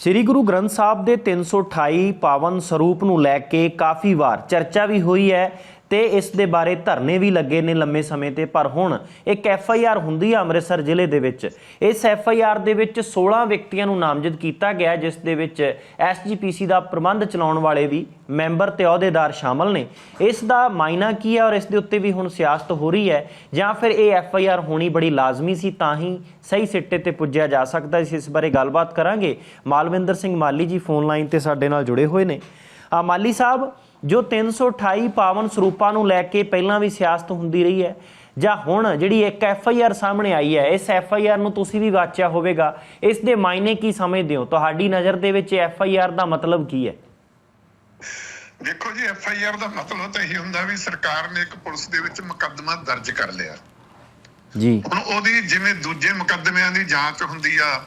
ਸ੍ਰੀ ਗੁਰੂ ਗ੍ਰੰਥ ਸਾਹਿਬ ਦੇ 328 ਪਾਵਨ ਸਰੂਪ ਨੂੰ ਲੈ ਕੇ ਕਾਫੀ ਵਾਰ ਚਰਚਾ ਵੀ ਹੋਈ ਹੈ। ਤੇ ਇਸ ਦੇ ਬਾਰੇ ਧਰਨੇ ਵੀ ਲੱਗੇ ਨੇ ਲੰਮੇ ਸਮੇਂ ਤੇ, ਪਰ ਹੁਣ ਇੱਕ ਐਫ ਆਈ ਆਰ ਹੁੰਦੀ ਆ ਅੰਮ੍ਰਿਤਸਰ ਜ਼ਿਲ੍ਹੇ ਦੇ ਵਿੱਚ। ਇਸ ਐਫ ਆਈ ਆਰ ਦੇ ਵਿੱਚ 16 ਵਿਅਕਤੀਆਂ ਨੂੰ ਨਾਮਜ਼ਦ ਕੀਤਾ ਗਿਆ, ਜਿਸ ਦੇ ਵਿੱਚ ਐਸ ਜੀ ਪੀ ਸੀ ਦਾ ਪ੍ਰਬੰਧ ਚਲਾਉਣ ਵਾਲੇ ਵੀ ਮੈਂਬਰ ਤੇ ਅਹੁਦੇਦਾਰ ਸ਼ਾਮਲ ਨੇ। ਇਸ ਦਾ ਮਾਇਨਾ ਕੀ ਹੈ ਔਰ ਇਸ ਦੇ ਉੱਤੇ ਵੀ ਹੁਣ ਸਿਆਸਤ ਹੋ ਰਹੀ ਹੈ? ਜਾਂ ਫਿਰ ਇਹ ਐਫ ਆਈ ਆਰ ਹੋਣੀ ਬੜੀ ਲਾਜ਼ਮੀ ਸੀ, ਤਾਂ ਹੀ ਸਹੀ ਸਿੱਟੇ ਤੇ ਪੁੱਜਿਆ ਜਾ ਸਕਦਾ ਸੀ ਇਸ ਬਾਰੇ ਗੱਲਬਾਤ ਕਰਾਂਗੇ। ਮਾਲਵਿੰਦਰ ਸਿੰਘ ਮਾਲੀ ਜੀ ਫੋਨ ਲਾਈਨ ਤੇ ਸਾਡੇ ਨਾਲ ਜੁੜੇ ਹੋਏ ਨੇ। ਆ ਮਾਲੀ ਸਾਹਿਬ ਜੋ 328 ਪਾਵਨ ਸਰੂਪਾਂ ਨੂੰ ਲੈ ਕੇ ਪਹਿਲਾਂ ਵੀ ਸਿਆਸਤ ਹੁੰਦੀ ਰਹੀ ਹੈ ਜਾਂ ਹੁਣ ਜਿਹੜੀ ਇੱਕ ਐਫ ਆਈ ਆਰ ਸਾਹਮਣੇ ਆਈ ਹੈ ਇਸ ਐਫ ਆਈ ਆਰ ਨੂੰ ਤੁਸੀਂ ਵੀ ਵਾਚਿਆ ਹੋਵੇਗਾ ਇਸ ਦੇ ਮਾਇਨੇ ਕੀ ਸਮਝਦੇ ਹੋ? ਤੁਹਾਡੀ ਨਜ਼ਰ ਦੇ ਵਿੱਚ ਐਫ ਆਈ ਆਰ ਦਾ ਮਤਲਬ ਕੀ ਹੈ? ਦੇਖੋ ਜੀ ਐਫ ਆਈ ਆਰ ਦਾ ਮਤਲਬ ਤਾਂ ਇਹ ਹੁੰਦਾ ਵੀ ਸਰਕਾਰ ਨੇ ਇੱਕ ਪੁਲਿਸ ਦੇ ਵਿੱਚ ਮੁਕੱਦਮਾ ਦਰਜ ਕਰ ਲਿਆ। ਜੀ। ਹੁਣ ਉਹਦੀ ਜਿਵੇਂ ਦੂਜੇ ਮੁਕੱਦਮਿਆਂ ਦੀ ਜਾਂਚ ਹੁੰਦੀ ਆ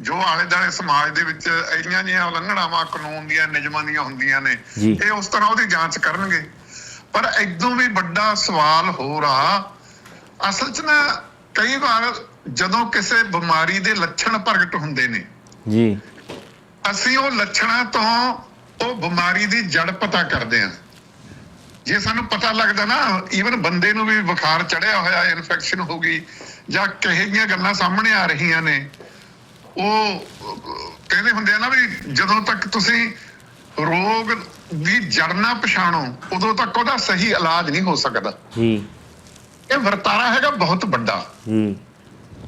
ਜੋ ਆਲੇ ਦਾਲੇ ਸਮਾਜ ਦੇ ਵਿੱਚ ਇੰਨੀਆਂ ਜਿਹੀਆਂ ਉਲੰਘਣਾਵਾਂ ਕਾਨੂੰਨ ਦੀਆਂ ਨਿਯਮਾਂ ਦੀਆਂ ਹੁੰਦੀਆਂ ਨੇ। ਇਹ ਉਸ ਤਰ੍ਹਾਂ ਉਹਦੀ ਜਾਂਚ ਕਰਨਗੇ। ਪਰ ਇਦੋਂ ਵੀ ਵੱਡਾ ਸਵਾਲ ਹੋ ਰਹਾ ਅਸਲ 'ਚ ਨਾ ਕਈ ਵਾਰ ਜਦੋਂ ਕਿਸੇ ਬਿਮਾਰੀ ਦੇ ਲੱਛਣ ਪ੍ਰਗਟ ਹੁੰਦੇ ਨੇ ਜੀ। ਅਸੀਂ ਉਹ ਲੱਛਣਾਂ ਤੋਂ ਉਹ ਬਿਮਾਰੀ ਦੀ ਜੜ ਪਤਾ ਕਰਦੇ ਹਾਂ। ਜੇ ਸਾਨੂੰ ਪਤਾ ਲੱਗਦਾ ਨਾ ਈਵਨ ਬੰਦੇ ਨੂੰ ਵੀ ਬੁਖਾਰ ਚੜਿਆ ਹੋਇਆ ਇਨਫੈਕਸ਼ਨ ਹੋ ਗਈ ਜਾਂ ਕਹੇ ਜੀਆਂ ਗੱਲਾਂ ਸਾਹਮਣੇ ਆ ਰਹੀਆਂ ਨੇ ਉਹ ਕਹਿੰਦੇ ਹੁੰਦੇ ਆ ਨਾ ਵੀ ਜਦੋਂ ਤੱਕ ਤੁਸੀਂ ਰੋਗ ਦੀ ਜੜ ਨਾ ਪਛਾਣੋ ਉਦੋਂ ਤੱਕ ਉਹਦਾ ਸਹੀ ਇਲਾਜ ਨਹੀਂ ਹੋ ਸਕਦਾ। ਜੀ। ਇਹ ਵਰਤਾਰਾ ਹੈਗਾ ਬਹੁਤ ਵੱਡਾ। ਜੀ।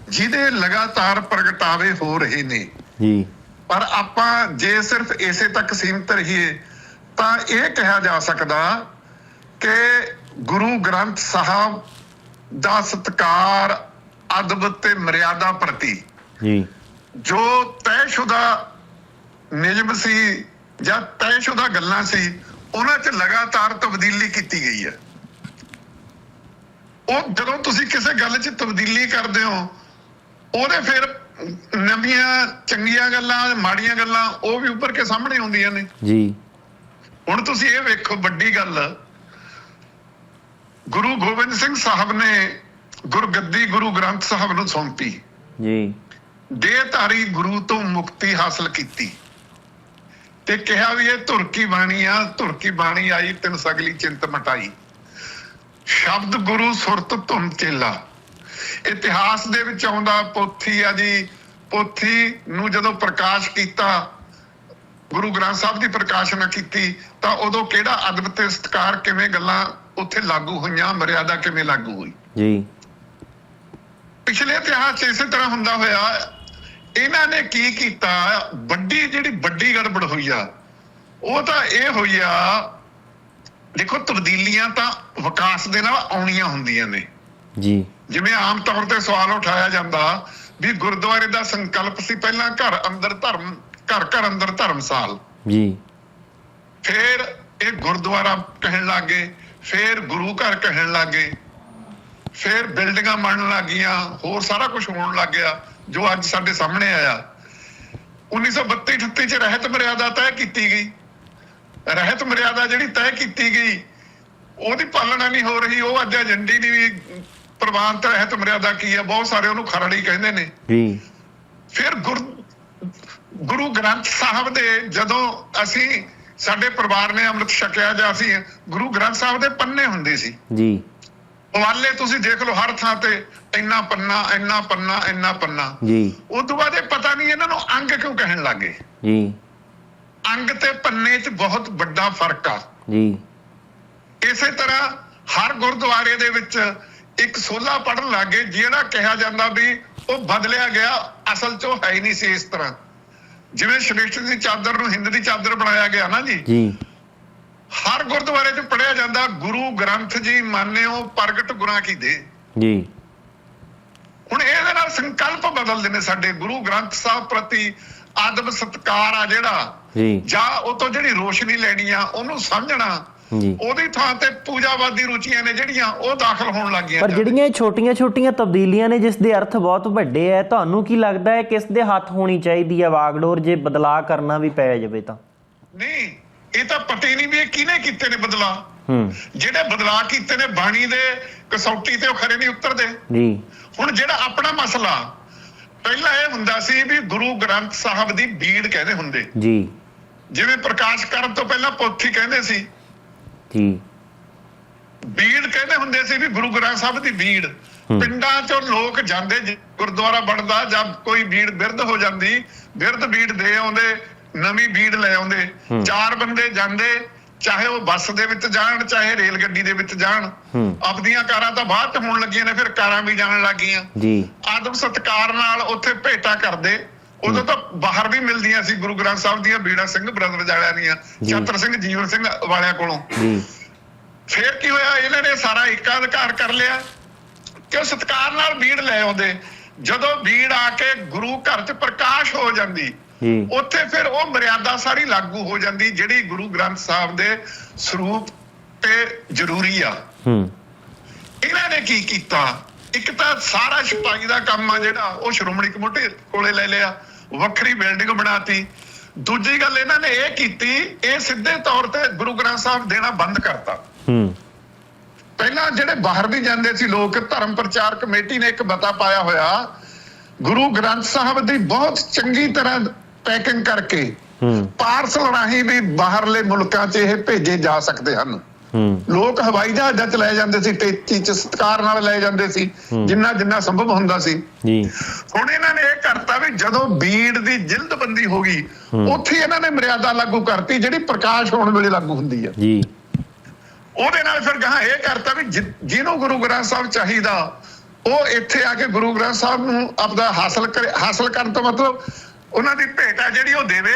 ਜਿਹਦੇ ਲਗਾਤਾਰ ਪ੍ਰਗਟਾਵੇ ਹੋ ਰਹੇ ਨੇ। ਜੀ। ਪਰ ਆਪਾਂ ਜੇ ਸਿਰਫ ਇਸੇ ਤੱਕ ਸੀਮਤ ਰਹੀਏ ਤਾਂ ਇਹ ਕਿਹਾ ਜਾ ਸਕਦਾ ਕਿ ਗੁਰੂ ਗ੍ਰੰਥ ਸਾਹਿਬ ਦਾ ਸਤਕਾਰ ਅਦਬ ਤੇ ਮਰਿਆਦਾ ਪ੍ਰਤੀ ਜੀ। ਜੋ ਤੈਅਸ਼ੁਦਾ ਨਿਯਮ ਸੀ ਜਾਂ ਤੈਅਸ਼ੁਦਾ ਗੱਲਾਂ ਸੀ ਉਹਨਾਂ 'ਚ ਲਗਾਤਾਰ ਤਬਦੀਲੀ ਕੀਤੀ ਗਈ ਹੈ। ਉਹ ਜਦੋਂ ਤੁਸੀਂ ਕਿਸੇ ਗੱਲ 'ਚ ਤਬਦੀਲੀ ਕਰਦੇ ਹੋ ਉਹਦੇ ਫਿਰ ਨਵੀਆਂ ਚੰਗੀਆਂ ਗੱਲਾਂ ਮਾੜੀਆਂ ਗੱਲਾਂ ਉਹ ਵੀ ਉੱਪਰ ਕੇ ਸਾਹਮਣੇ ਆਉਂਦੀਆਂ ਨੇ। ਜੀ। ਹੁਣ ਤੁਸੀਂ ਇਹ ਵੇਖੋ ਵੱਡੀ ਗੱਲ। ਗੁਰੂ ਗੋਬਿੰਦ ਸਿੰਘ ਸਾਹਿਬ ਨੇ ਗੁਰਗੱਦੀ ਗੁਰੂ ਗ੍ਰੰਥ ਸਾਹਿਬ ਨੂੰ ਸੌਂਪੀ। ਜੀ। ਦੇਹਧਾਰੀ ਗੁਰੂ ਤੋਂ ਮੁਕਤੀ ਹਾਸਲ ਕੀਤੀ। ਤੇ ਕਿਹਾ ਵੀ ਇਹ ਧੁਰ ਕੀ ਬਾਣੀ ਆ ਧੁਰ ਕੀ ਬਾਣੀ ਆਈ ਤਿੰਨ ਸਗਲੀ ਚਿੰਤ ਮਟਾਈ। ਸ਼ਬਦ ਗੁਰੂ ਸੁਰਤ ਧੁਨ ਚੇਲਾ। ਇਤਿਹਾਸ ਦੇ ਵਿੱਚ ਆਉਂਦਾ ਪੋਥੀ ਆ ਜੀ। ਪੋਥੀ ਨੂੰ ਜਦੋਂ ਪ੍ਰਕਾਸ਼ ਕੀਤਾ ਗੁਰੂ ਗ੍ਰੰਥ ਸਾਹਿਬ ਦੀ ਪ੍ਰਕਾਸ਼ਨਾ ਕੀਤੀ ਤਾਂ ਉਦੋਂ ਕਿਹੜਾ ਅਦਬ ਤੇ ਸਤਕਾਰ ਕਿਵੇਂ ਗੱਲਾਂ ਉੱਥੇ ਲਾਗੂ ਹੋਈਆਂ ਮਰਿਆਦਾ ਕਿਵੇਂ ਲਾਗੂ ਹੋਈ? ਜੀ। ਪਿਛਲੇ ਇਤਿਹਾਸ 'ਚ ਇਸੇ ਤਰ੍ਹਾਂ ਹੁੰਦਾ ਹੋਇਆ ਇਹਨਾਂ ਨੇ ਕੀ ਕੀਤਾ? ਵੱਡੀ ਜਿਹੜੀ ਵੱਡੀ ਗੜਬੜ ਹੋਈ ਆ ਉਹ ਤਾਂ ਇਹ ਹੋਈ ਆ ਦੇਖੋ ਤਬਦੀਲੀਆਂ ਤਾਂ ਵਿਕਾਸ ਦੇ ਨਾਲ ਆਉਣੀਆਂ ਹੁੰਦੀਆਂ ਨੇ। ਜੀ। ਜਿਵੇਂ ਆਮ ਤੌਰ ਤੇ ਸਵਾਲ ਉਠਾਇਆ ਜਾਂਦਾ ਵੀ ਗੁਰਦੁਆਰੇ ਦਾ ਸੰਕਲਪ ਸੀ ਪਹਿਲਾਂ ਘਰ ਅੰਦਰ ਧਰਮ ਘਰ ਘਰ ਅੰਦਰ ਧਰਮਸਾਲ ਜੀ। ਫਿਰ ਇਹ ਗੁਰਦੁਆਰਾ ਕਹਿਣ ਲੱਗੇ ਫਿਰ ਗੁਰੂ ਘਰ ਕਹਿਣ ਲੱਗੇ ਫਿਰ ਬਿਲਡਿੰਗਾਂ ਬਣਨ ਲੱਗੀਆਂ ਹੋਰ ਸਾਰਾ ਕੁਝ ਹੋਣ ਲੱਗ ਗਿਆ। ਜੋ ਅੱਜ ਸਾਡੇ ਸਾਹਮਣੇ ਆਇਆ। 1932 38 ਚ ਰਹਿਤ ਮਰਿਆਦਾ ਤੈਅ ਕੀਤੀ ਗਈ। ਰਹਿਤ ਮਰਿਆਦਾ ਜਿਹੜੀ ਤੈਅ ਕੀਤੀ ਗਈ ਉਹਦੀ ਪਾਲਣਾ ਨਹੀਂ ਹੋ ਰਹੀ। ਉਹ ਅੱਜ ਏਜੰਡੀ ਦੀ ਵੀ ਪ੍ਰਵਾਨ ਤੇ ਰਹਿਤ ਮਰਿਆਦਾ ਕੀ ਹੈ ਬਹੁਤ ਸਾਰੇ ਉਹਨੂੰ ਖਰੜੀ ਕਹਿੰਦੇ ਨੇ। ਜੀ। ਫਿਰ ਗੁਰ ਗੁਰੂ ਗ੍ਰੰਥ ਸਾਹਿਬ ਦੇ ਜਦੋਂ ਅਸੀਂ ਸਾਡੇ ਪਰਿਵਾਰ ਨੇ ਅੰਮ੍ਰਿਤ ਛਕਿਆ ਜਾਂ ਅਸੀਂ ਗੁਰੂ ਗ੍ਰੰਥ ਸਾਹਿਬ ਦੇ ਪੰਨੇ ਹੁੰਦੇ ਸੀ। ਜੀ। ਹਵਾਲੇ ਤੁਸੀਂ ਦੇਖ ਲਓ ਹਰ ਥਾਂ ਤੇ ਇੰਨਾ ਪੰਨਾ ਇੰਨਾ ਪੰਨਾ ਇੰਨਾ ਪੰਨਾ। ਜੀ। ਉਸ ਤੋਂ ਬਾਅਦ ਇਹ ਪਤਾ ਨਹੀਂ ਇਹਨਾਂ ਨੂੰ ਅੰਗ ਕਿਉਂ ਕਹਿਣ ਲੱਗੇ? ਜੀ। ਅੰਗ ਤੇ ਪੰਨੇ 'ਚ ਬਹੁਤ ਵੱਡਾ ਫ਼ਰਕ ਆ। ਜੀ। ਇਸੇ ਤਰ੍ਹਾਂ ਹਰ ਗੁਰਦੁਆਰੇ ਦੇ ਵਿੱਚ ਇੱਕ ਸੋਲਾ ਪੜਨ ਲੱਗੇ ਜਿਹੜਾ ਕਿਹਾ ਜਾਂਦਾ ਵੀ ਉਹ ਬਦਲਿਆ ਗਿਆ ਅਸਲ 'ਚ ਉਹ ਹੈ ਹੀ ਨਹੀਂ ਸੀ ਇਸ ਤਰ੍ਹਾਂ। ਜਿਵੇਂ ਸ੍ਰਿਸ਼ਟ ਦੀ ਚਾਦਰ ਨੂੰ ਹਿੰਦ ਦੀ ਚਾਦਰ ਬਣਾਇਆ ਗਿਆ ਨਾ ਜੀ? ਜੀ। ਹਰ ਗੁਰਦੁਆਰੇ 'ਚ ਪੜਿਆ ਜਾਂਦਾ ਗੁਰੂ ਗ੍ਰੰਥ ਜੀ ਮਾਨਿਓ ਪ੍ਰਗਟ ਗੁਰਾਂ ਕੀ ਦੇ। ਜੀ। ਹੁਣ ਇਹਦੇ ਨਾਲ ਸੰਕਲਪ ਬਦਲਦੇ ਨੇ ਸਾਡੇ ਗੁਰੂ ਗ੍ਰੰਥ ਸਾਹਿਬ ਪ੍ਰਤੀ ਆਦਮ ਸਤਕਾਰ ਆ ਜਿਹੜਾ। ਜੀ। ਜਾਂ ਉਹ ਤੋਂ ਜਿਹੜੀ ਰੋਸ਼ਨੀ ਲੈਣੀ ਆ ਉਹਨੂੰ ਸਮਝਣਾ। ਜੀ। ਉਹਦੀ ਥਾਂ ਤੇ ਪੂਜਾਵਾਦੀ ਰੁਚੀਆਂ ਨੇ ਜਿਹੜੀਆਂ ਉਹ ਦਾਖਲ ਹੋਣ ਲੱਗੀਆਂ ਪਰ ਜਿਹੜੀਆਂ ਇਹ ਛੋਟੀਆਂ-ਛੋਟੀਆਂ ਤਬਦੀਲੀਆਂ ਨੇ ਜਿਸ ਦੇ ਅਰਥ ਬਹੁਤ ਵੱਡੇ ਐ ਤੁਹਾਨੂੰ ਕੀ ਲੱਗਦਾ ਹੈ ਕਿਸ ਦੇ ਹੱਥ ਹੋਣੀ ਚਾਹੀਦੀ ਹੈ ਵਾਗਡੋਰ ਜੇ ਬਦਲਾਅ ਕਰਨਾ ਵੀ ਪੈ ਜਾਵੇ ਤਾਂ? ਨਹੀਂ। ਇਹ ਤਾਂ ਪਤਾ ਹੀ ਨਹੀਂ ਵੀ ਇਹ ਕਿਹਨੇ ਕੀਤੇ ਨੇ ਬਦਲਾ ਜਿਹੜੇ ਬਦਲਾ ਕੀਤੇ ਨੇ ਬਾਣੀ ਦੇ ਕਸੌਟੀ ਤੇ ਉਹ ਖਰੇ ਨਹੀਂ ਉਤਰਦੇ। ਜੀ। ਹੁਣ ਜਿਹੜਾ ਆਪਣਾ ਮਸਲਾ ਪਹਿਲਾਂ ਇਹ ਹੁੰਦਾ ਸੀ ਵੀ ਗੁਰੂ ਗ੍ਰੰਥ ਸਾਹਿਬ ਦੀ ਬੀੜ ਕਹਿੰਦੇ ਹੁੰਦੇ। ਜੀ। ਜਿਵੇਂ ਪ੍ਰਕਾਸ਼ ਕਰਨ ਤੋਂ ਪਹਿਲਾਂ ਪੋਥੀ ਕਹਿੰਦੇ ਸੀ। ਜੀ। ਬੀੜ ਕਹਿੰਦੇ ਹੁੰਦੇ ਸੀ ਵੀ ਗੁਰੂ ਗ੍ਰੰਥ ਸਾਹਿਬ ਦੀ ਬੀੜ। ਪਿੰਡਾਂ ਚੋਂ ਲੋਕ ਜਾਂਦੇ ਜ- ਗੁਰਦੁਆਰਾ ਬਣਦਾ ਜਦ ਕੋਈ ਬੀੜ ਬਿਰਧ ਹੋ ਜਾਂਦੀ ਬਿਰਧ ਬੀੜ ਦੇ ਆਉਂਦੇ ਨਵੀਂ ਬੀੜ ਲੈ ਆਉਂਦੇ। ਚਾਰ ਬੰਦੇ ਜਾਂਦੇ ਚਾਹੇ ਉਹ ਬੱਸ ਦੇ ਵਿੱਚ ਜਾਣ ਚਾਹੇ ਰੇਲ ਗੱਡੀ ਦੇ ਵਿੱਚ ਜਾਣ। ਆਪਦੀਆਂ ਕਾਰਾਂ ਤਾਂ ਬਾਅਦ ਚ ਹੋਣ ਲੱਗੀਆਂ ਨੇ ਫਿਰ ਕਾਰਾਂ ਵੀ ਜਾਣ ਲੱਗੀਆਂ। ਜੀ। ਆਦਮ ਸਤਕਾਰ ਨਾਲ ਉੱਥੇ ਭੇਟਾ ਕਰਦੇ। ਉਦੋਂ ਤਾਂ ਬਾਹਰ ਵੀ ਮਿਲਦੀਆਂ ਸੀ ਗੁਰੂ ਗ੍ਰੰਥ ਸਾਹਿਬ ਦੀਆਂ ਬੀੜਾ ਸਿੰਘ ਬ੍ਰਦਰ ਜਾਲਿਆਂ ਦੀਆਂ। ਚਤਰ ਸਿੰਘ ਜੀਵਨ ਸਿੰਘ ਵਾਲਿਆਂ ਕੋਲੋਂ। ਜੀ। ਫਿਰ ਕੀ ਹੋਇਆ? ਇਹਨਾਂ ਨੇ ਸਾਰਾ ਏਕਾਧਿਕਾਰ ਕਰ ਲਿਆ ਕਿ ਉਹ ਸਤਕਾਰ ਨਾਲ ਬੀੜ ਲੈ ਆਉਂਦੇ। ਜਦੋਂ ਬੀੜ ਆ ਕੇ ਗੁਰੂ ਘਰ 'ਚ ਪ੍ਰਕਾਸ਼ ਹੋ ਜਾਂਦੀ ਉੱਥੇ ਫਿਰ ਉਹ ਮਰਿਆਦਾ ਸਾਰੀ ਲਾਗੂ ਹੋ ਜਾਂਦੀ ਜਿਹੜੀ ਗੁਰੂ ਗ੍ਰੰਥ ਸਾਹਿਬ ਦੇ ਸਰੂਪ ਤੇ ਜ਼ਰੂਰੀ ਆ। ਹੂੰ। ਇਹਨਾਂ ਨੇ ਕੀ ਕੀਤਾ? ਇੱਕ ਤਾਂ ਸਾਰਾ ਛਪਾਈ ਦਾ ਕੰਮ ਆ ਜਿਹੜਾ ਉਹ ਸ਼੍ਰੋਮਣੀ ਕਮੇਟੀ ਕੋਲੇ ਲੈ ਲਿਆ ਵੱਖਰੀ ਬਿਲਡਿੰਗ ਬਣਾਤੀ। ਦੂਜੀ ਗੱਲ ਇਹਨਾਂ ਨੇ ਇਹ ਕੀਤੀ ਇਹ ਸਿੱਧੇ ਤੌਰ ਤੇ ਗੁਰੂ ਗ੍ਰੰਥ ਸਾਹਿਬ ਦੇਣਾ ਬੰਦ ਕਰਤਾ। ਹੂੰ। ਪਹਿਲਾਂ ਜਿਹੜੇ ਬਾਹਰ ਵੀ ਜਾਂਦੇ ਸੀ ਲੋਕ ਧਰਮ ਪ੍ਰਚਾਰ ਕਮੇਟੀ ਨੇ ਇੱਕ ਬਤਾ ਪਾਇਆ ਹੋਇਆ ਗੁਰੂ ਗ੍ਰੰਥ ਸਾਹਿਬ ਦੀ ਬਹੁਤ ਚੰਗੀ ਤਰ੍ਹਾਂ ਪੈਕਿੰਗ ਕਰਕੇ ਹੂੰ। ਪਾਰਸਲ ਰਾਹੀਂ ਵੀ ਬਾਹਰਲੇ ਮੁਲਕਾਂ 'ਚ ਇਹ ਭੇਜੇ ਜਾ ਸਕਦੇ ਹਨ। ਹੂੰ। ਲੋਕ ਹਵਾਈ ਜਹਾਜ਼ਾਂ 'ਚ ਲੈ ਜਾਂਦੇ ਸੀ ਟੇਚੀ 'ਚ ਸਤਕਾਰ ਨਾਲ ਲੈ ਜਾਂਦੇ ਸੀ ਹੂੰ। ਜਿੰਨਾ ਜਿੰਨਾ ਸੰਭਵ ਹੁੰਦਾ ਸੀ। ਜੀ। ਹੁਣ ਇਹਨਾਂ ਨੇ ਇਹ ਕਰਤਾ ਵੀ ਜਦੋਂ ਬੀੜ ਦੀ ਜਿਲਦਬੰਦੀ ਹੋ ਗਈ ਹੂੰ। ਉੱਥੇ ਇਹਨਾਂ ਨੇ ਮਰਿਆਦਾ ਲਾਗੂ ਕਰਤੀ ਜਿਹੜੀ ਪ੍ਰਕਾਸ਼ ਹੋਣ ਵੇਲੇ ਲਾਗੂ ਹੁੰਦੀ ਆ। ਜੀ। ਉਹਦੇ ਨਾਲ ਫਿਰ ਗਾਂ ਇਹ ਕਰਤਾ ਵੀ ਜਿਹਨੂੰ ਗੁਰੂ ਗ੍ਰੰਥ ਸਾਹਿਬ ਚਾਹੀਦਾ ਉਹ ਇੱਥੇ ਆ ਕੇ ਗੁਰੂ ਗ੍ਰੰਥ ਸਾਹਿਬ ਨੂੰ ਆਪਦਾ ਹਾਸਲ ਕਰੇ ਹਾਸਲ ਕਰਨ ਤੋਂ ਮਤਲਬ ਉਹਨਾਂ ਦੀ ਭੇਟ ਆ ਜਿਹੜੀ ਉਹ ਦੇਵੇ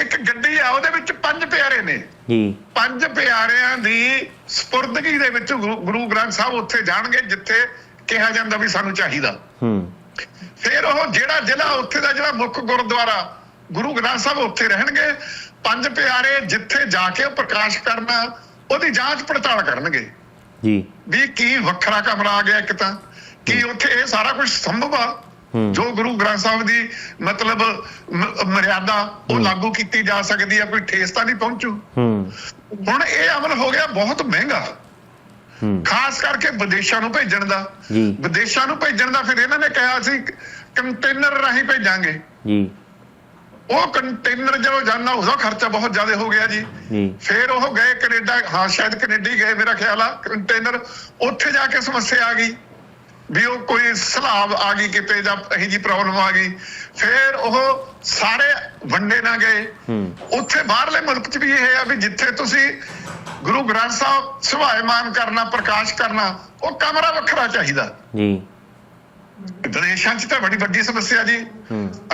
ਇੱਕ ਗੱਡੀ ਆ ਉਹਦੇ ਵਿੱਚ ਪੰਜ ਪਿਆਰੇ ਨੇ। ਜੀ। ਪੰਜ ਪਿਆਰਿਆਂ ਦੀ ਸਪੁਰਦਗੀ ਦੇ ਵਿੱਚ ਗੁਰੂ ਗੁਰੂ ਗ੍ਰੰਥ ਸਾਹਿਬ ਉੱਥੇ ਜਾਣਗੇ ਜਿੱਥੇ ਕਿਹਾ ਜਾਂਦਾ ਵੀ ਸਾਨੂੰ ਚਾਹੀਦਾ। ਹੂੰ। ਫਿਰ ਉਹ ਜਿਹੜਾ ਜ਼ਿਲ੍ਹਾ ਉੱਥੇ ਦਾ ਜਿਹੜਾ ਮੁੱਖ ਗੁਰਦੁਆਰਾ ਗੁਰੂ ਗ੍ਰੰਥ ਸਾਹਿਬ ਉੱਥੇ ਰਹਿਣਗੇ। ਪੰਜ ਪਿਆਰੇ ਜਿੱਥੇ ਜਾ ਕੇ ਉਹ ਪ੍ਰਕਾਸ਼ ਕਰਨਾ ਉਹਦੀ ਜਾਂਚ ਪੜਤਾਲ ਕਰਨਗੇ। ਜੀ। ਵੀ ਕੀ ਵੱਖਰਾ ਕਮਰਾ ਆ ਗਿਆ ਇੱਕ ਤਾਂ ਕੀ ਉੱਥੇ ਇਹ ਸਾਰਾ ਕੁਝ ਸੰਭਵ ਆ? ਜੋ ਗੁਰੂ ਗ੍ਰੰਥ ਸਾਹਿਬ ਦੀ ਮਤਲਬ ਮਰਿਆਦਾ ਉਹ ਲਾਗੂ ਕੀਤੀ ਜਾ ਸਕਦੀ ਆ ਕੋਈ ਠੇਸ ਤਾਂ ਨਹੀਂ ਪਹੁੰਚੂ। ਹੂੰ। ਹੁਣ ਇਹ ਅਮਲ ਹੋ ਗਿਆ ਬਹੁਤ ਮਹਿੰਗਾ। ਹੂੰ। ਖਾਸ ਕਰਕੇ ਵਿਦੇਸ਼ਾਂ ਨੂੰ ਭੇਜਣ ਦਾ। ਵਿਦੇਸ਼ਾਂ ਨੂੰ ਭੇਜਣ ਦਾ ਫਿਰ ਇਹਨਾਂ ਨੇ ਕਿਹਾ ਸੀ ਕੰਟੇਨਰ ਰਾਹੀਂ ਭੇਜਾਂਗੇ। ਜੀ। ਉਹ ਕੰਟੇਨਰ ਜਦੋਂ ਜਾਂਦਾ ਉਹਦਾ ਖਰਚਾ ਬਹੁਤ ਜ਼ਿਆਦਾ ਹੋ ਗਿਆ ਜੀ। ਜੀ। ਫਿਰ ਉਹ ਗਏ ਕੈਨੇਡਾ ਹਾਂ ਸ਼ਾਇਦ ਕੈਨੇਡਾ ਹੀ ਗਏ ਮੇਰਾ ਖਿਆਲ ਆ ਕੰਟੇਨਰ। ਉੱਥੇ ਜਾ ਕੇ ਸਮੱਸਿਆ ਆ ਗਈ। ਵੀ ਉਹ ਕੋਈ ਸਲਾਬ ਆ ਗਈ ਕਿਤੇ ਜਾਂ ਇਹੀ ਜੀ ਪ੍ਰੋਬਲਮ ਆ ਗਈ ਫਿਰ ਉਹ ਸਾਰੇ ਵੰਡੇ ਨਾ ਗਏ। ਉੱਥੇ ਬਾਹਰਲੇ ਮੁਲਕ 'ਚ ਵੀ ਇਹ ਆ ਵੀ ਜਿੱਥੇ ਤੁਸੀਂ ਗੁਰੂ ਗ੍ਰੰਥ ਸਾਹਿਬ ਸੁਭਾਇਮਾਨ ਕਰਨਾ ਪ੍ਰਕਾਸ਼ ਕਰਨਾ ਉਹ ਕਮਰਾ ਵੱਖਰਾ ਚਾਹੀਦਾ। ਜੀ। ਵਿਦੇਸ਼ਾਂ 'ਚ ਤਾਂ ਬੜੀ ਵੱਡੀ ਸਮੱਸਿਆ ਜੀ।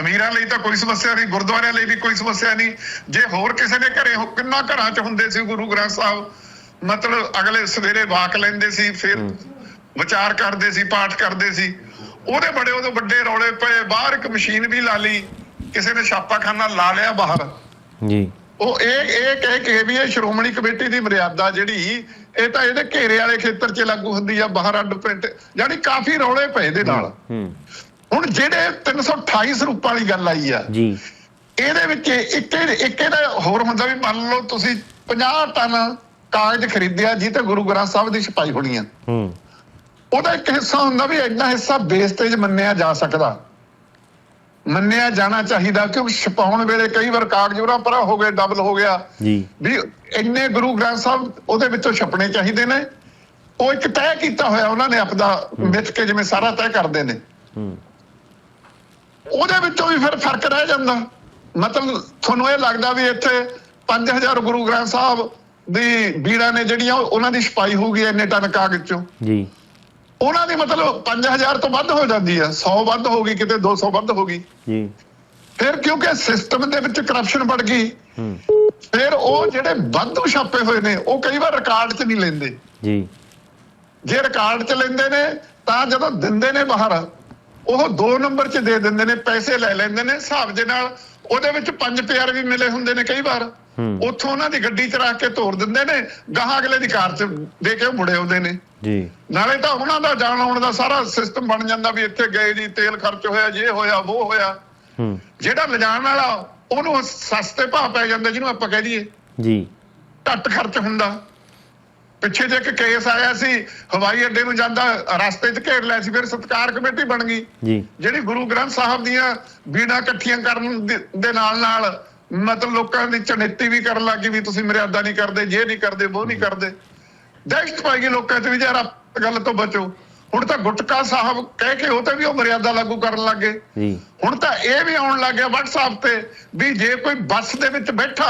ਅਮੀਰਾਂ ਲਈ ਤਾਂ ਕੋਈ ਸਮੱਸਿਆ ਨਹੀਂ ਗੁਰਦੁਆਰਿਆਂ ਲਈ ਵੀ ਕੋਈ ਸਮੱਸਿਆ ਨਹੀਂ। ਜੇ ਹੋਰ ਕਿਸੇ ਦੇ ਘਰੇ ਕਿੰਨਾ ਘਰਾਂ 'ਚ ਹੁੰਦੇ ਸੀ ਗੁਰੂ ਗ੍ਰੰਥ ਸਾਹਿਬ? ਮਤਲਬ ਅਗਲੇ ਸਵੇਰੇ ਵਾਕ ਲੈਂਦੇ ਸੀ ਫਿਰ ਵਿਚਾਰ ਕਰਦੇ ਸੀ ਪਾਠ ਕਰਦੇ ਸੀ। ਉਹਦੇ ਬੜੇ ਉਹਦੇ ਵੱਡੇ ਰੌਲੇ ਪਏ ਬਾਹਰ ਇੱਕ ਮਸ਼ੀਨ ਵੀ ਲਾ ਲਈ ਕਿਸੇ ਨੇ ਛਾਪਾਖਾਨਾ ਲਾ ਲਿਆ ਬਾਹਰ। ਜੀ। ਉਹ ਇਹ ਇਹ ਕਹਿ ਕੇ ਵੀ ਇਹ ਸ਼੍ਰੋਮਣੀ ਕਮੇਟੀ ਦੀ ਮਰਿਆਦਾ ਜਿਹੜੀ ਇਹ ਤਾਂ ਇਹਦੇ ਘੇਰੇ ਵਾਲੇ ਖੇਤਰ 'ਚ ਲਾਗੂ ਹੁੰਦੀ ਆ ਬਾਹਰ ਅੱਡ ਪਿੰਡ ਯਾਨੀ ਕਾਫੀ ਰੌਲੇ ਪਏ ਇਹਦੇ ਨਾਲ। ਹੁਣ ਜਿਹੜੇ 328 ਸਰੂਪਾਂ ਵਾਲੀ ਗੱਲ ਆਈ ਆ ਜੀ। ਇਹਦੇ ਵਿੱਚ ਇੱਕ ਇੱਕ ਇਹਦਾ ਹੋਰ ਹੁੰਦਾ ਵੀ ਮੰਨ ਲਓ ਤੁਸੀਂ 50 ਟਨ ਕਾਗਜ਼ ਖਰੀਦਿਆ ਜੀ ਤੇ ਗੁਰੂ ਗ੍ਰੰਥ ਸਾਹਿਬ ਦੀ ਛਪਾਈ ਹੋਣੀ ਆ। ਹੂੰ। ਉਹਦਾ ਇੱਕ ਹਿੱਸਾ ਹੁੰਦਾ ਵੀ ਇੰਨਾ ਹਿੱਸਾ ਵੇਸਟੇਜ ਮੰਨਿਆ ਜਾ ਸਕਦਾ। ਮੰਨਿਆ ਜਾਣਾ ਚਾਹੀਦਾ ਕਿਉਂਕਿ ਛਪਾਉਣ ਵੇਲੇ ਕਈ ਵਾਰ ਕਾਗਜ਼ ਉਰਾ ਪਰਾ ਹੋ ਗਏ ਡਬਲ ਹੋ ਗਿਆ। ਜੀ। ਵੀ ਇੰਨੇ ਗੁਰੂ ਗ੍ਰੰਥ ਸਾਹਿਬ ਉਹਦੇ ਵਿੱਚੋਂ ਛਪਣੇ ਚਾਹੀਦੇ ਨੇ। ਉਹ ਇੱਕ ਤੈਅ ਕੀਤਾ ਹੋਇਆ ਉਹਨਾਂ ਨੇ ਆਪਦਾ ਮਿੱਥ ਕੇ ਜਿਵੇਂ ਸਾਰਾ ਤੈਅ ਕਰਦੇ ਨੇ। ਹੂੰ। ਉਹਦੇ ਵਿੱਚੋਂ ਵੀ ਫਿਰ ਫ਼ਰਕ ਰਹਿ ਜਾਂਦਾ। ਮਤਲਬ ਤੁਹਾਨੂੰ ਇਹ ਲੱਗਦਾ ਵੀ ਇੱਥੇ 5000 ਗੁਰੂ ਗ੍ਰੰਥ ਸਾਹਿਬ ਦੀ ਬੀੜਾਂ ਨੇ ਜਿਹੜੀਆਂ ਉਹ- ਉਹਨਾਂ ਦੀ ਛਪਾਈ ਹੋਊਗੀ ਇੰਨੇ ਟਨ ਕਾਗਜ਼ ਚੋਂ। ਜੀ। ਉਹਨਾਂ ਦੀ ਮਤਲਬ 5000 ਤੋਂ ਵੱਧ ਹੋ ਜਾਂਦੀ ਆ 100 ਵੱਧ ਹੋ ਗਈ ਕਿਤੇ 200 ਵੱਧ ਹੋ ਗਈ। ਜੀ। ਫਿਰ ਕਿਉਂਕਿ ਸਿਸਟਮ ਦੇ ਵਿੱਚ ਕਰਪਸ਼ਨ ਵੱਧ ਗਈ ਹੂੰ। ਫਿਰ ਉਹ ਜਿਹੜੇ ਵਾਧੂ ਛਾਪੇ ਹੋਏ ਨੇ ਉਹ ਕਈ ਵਾਰ ਰਿਕਾਰਡ 'ਚ ਨਹੀਂ ਲੈਂਦੇ। ਜੀ। ਜੇ ਰਿਕਾਰਡ 'ਚ ਲੈਂਦੇ ਨੇ ਤਾਂ ਜਦੋਂ ਦਿੰਦੇ ਨੇ ਬਾਹਰ ਉਹ 2 ਨੰਬਰ 'ਚ ਦੇ ਦਿੰਦੇ ਨੇ ਪੈਸੇ ਲੈ ਲੈਂਦੇ ਨੇ ਹਿਸਾਬ ਦੇ ਨਾਲ ਉਹਦੇ ਵਿੱਚ ਪੰਜ ਪਿਆਰ ਵੀ ਮਿਲੇ ਹੁੰਦੇ ਨੇ ਕਈ ਵਾਰ। ਹੂੰ ਉੱਥੋਂ ਉਹਨਾਂ ਦੀ ਗੱਡੀ 'ਚ ਰੱਖ ਕੇ ਤੋਰ ਦਿੰਦੇ ਨੇ ਗਾਹਾਂ ਅਗਲੇ ਦੀ ਕਾਰ 'ਚ ਦੇ ਕੇ ਮੁੜੇ ਆਉਂਦੇ ਨੇ। ਜੀ। ਨਾਲੇ ਤਾਂ ਉਹਨਾਂ ਦਾ ਜਾਣ ਆਉਣ ਦਾ ਸਾਰਾ ਸਿਸਟਮ ਬਣ ਜਾਂਦਾ ਵੀ ਇੱਥੇ ਗਏ ਜੀ ਤੇਲ ਖਰਚ ਹੋਇਆ ਜੇ ਹੋਇਆ ਉਹ ਹੋਇਆ। ਹੂੰ। ਜਿਹੜਾ ਲਿਜਾਣ ਵਾਲਾ ਉਹਨੂੰ ਸਸਤੇ ਭਾਅ ਪੈ ਜਾਂਦੇ ਜਿਹਨੂੰ ਆਪਾਂ ਕਹਿ ਦਈਏ। ਜੀ। ਘੱਟ ਖਰਚ ਹੁੰਦਾ। ਪਿੱਛੇ ਜੇ ਇੱਕ ਕੇਸ ਆਇਆ ਸੀ ਹਵਾਈ ਅੱਡੇ ਨੂੰ ਜਾਂਦਾ ਰਸਤੇ 'ਚ ਘੇਰ ਲਿਆ ਸੀ ਫਿਰ ਸਤਕਾਰ ਕਮੇਟੀ ਬਣ ਗਈ। ਜੀ। ਜਿਹੜੀ ਗੁਰੂ ਗ੍ਰੰਥ ਸਾਹਿਬ ਦੀਆਂ ਬੀੜਾਂ ਇਕੱਠੀਆਂ ਕਰਨ ਦੇ ਨਾਲ ਨਾਲ ਮਤਲਬ ਲੋਕਾਂ ਦੀ ਚਣਿੱਤੀ ਵੀ ਕਰਨ ਲੱਗੀ ਵੀ ਤੁਸੀਂ ਮਰਿਆਦਾ ਨਹੀਂ ਕਰਦੇ ਜੇ ਨਹੀਂ ਕਰਦੇ ਉਹ ਨਹੀਂ ਕਰਦੇ। ਦਹਿਸ਼ਤ ਪਾਈ ਗਈ ਲੋਕਾਂ 'ਚ ਵੀ ਯਾਰ ਗੱਲ ਤੋਂ ਬਚੋ। ਹੁਣ ਤਾਂ ਗੁਟਕਾ ਸਾਹਿਬ ਕਹਿ ਕੇ ਉਹ ਤੇ ਵੀ ਉਹ ਮਰਿਆਦਾ ਲਾਗੂ ਕਰਨ ਲੱਗੇ ਜੀ। ਹੁਣ ਤਾਂ ਇਹ ਵੀ ਆਉਣ ਲੱਗ ਗਿਆ WhatsApp ਤੇ ਵੀ ਜੇ ਕੋਈ ਬੱਸ ਦੇ ਵਿੱਚ ਬੈਠਾ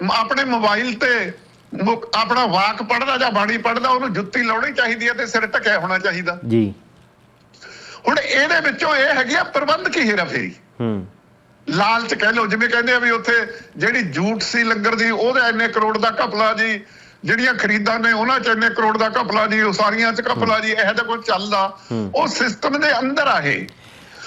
ਆਪਣੇ ਮੋਬਾਈਲ ਤੇ ਆਪਣਾ ਵਾਕ ਪੜਦਾ ਜਾਂ ਬਾਣੀ ਪੜਦਾ ਉਹਨੂੰ ਜੁੱਤੀ ਲਾਉਣੀ ਚਾਹੀਦੀ ਹੈ ਤੇ ਸਿਰ ਢਕਿਆ ਹੋਣਾ ਚਾਹੀਦਾ। ਜੀ। ਹੁਣ ਇਹਦੇ ਵਿੱਚੋਂ ਇਹ ਹੈਗੀ ਆ ਪ੍ਰਬੰਧ ਕੀ ਹੇਰਾਫੇਰੀ ਹੂੰ। ਲਾਲਚ ਕਹਿ ਲਓ ਜਿਵੇਂ ਕਹਿੰਦੇ ਆ ਵੀ ਉੱਥੇ ਜਿਹੜੀ ਜੂਟ ਸੀ ਲੰਗਰ ਦੀ ਉਹਦੇ ਇੰਨੇ ਕਰੋੜ ਦਾ ਘਪਲਾ ਜੀ। ਜਿਹੜੀਆਂ ਖਰੀਦਾਂ ਨੇ ਉਹਨਾਂ ਚ ਇੰਨੇ ਕਰੋੜ ਦਾ ਘਪਲਾ ਜੀ ਉਹ ਸਾਰੀਆਂ ਚ ਘਪਲਾ ਜੀ ਇਹੋ ਜਿਹਾ ਕੁਝ ਚੱਲਦਾ। ਉਹ ਸਿਸਟਮ ਦੇ ਅੰਦਰ ਆ ਇਹ।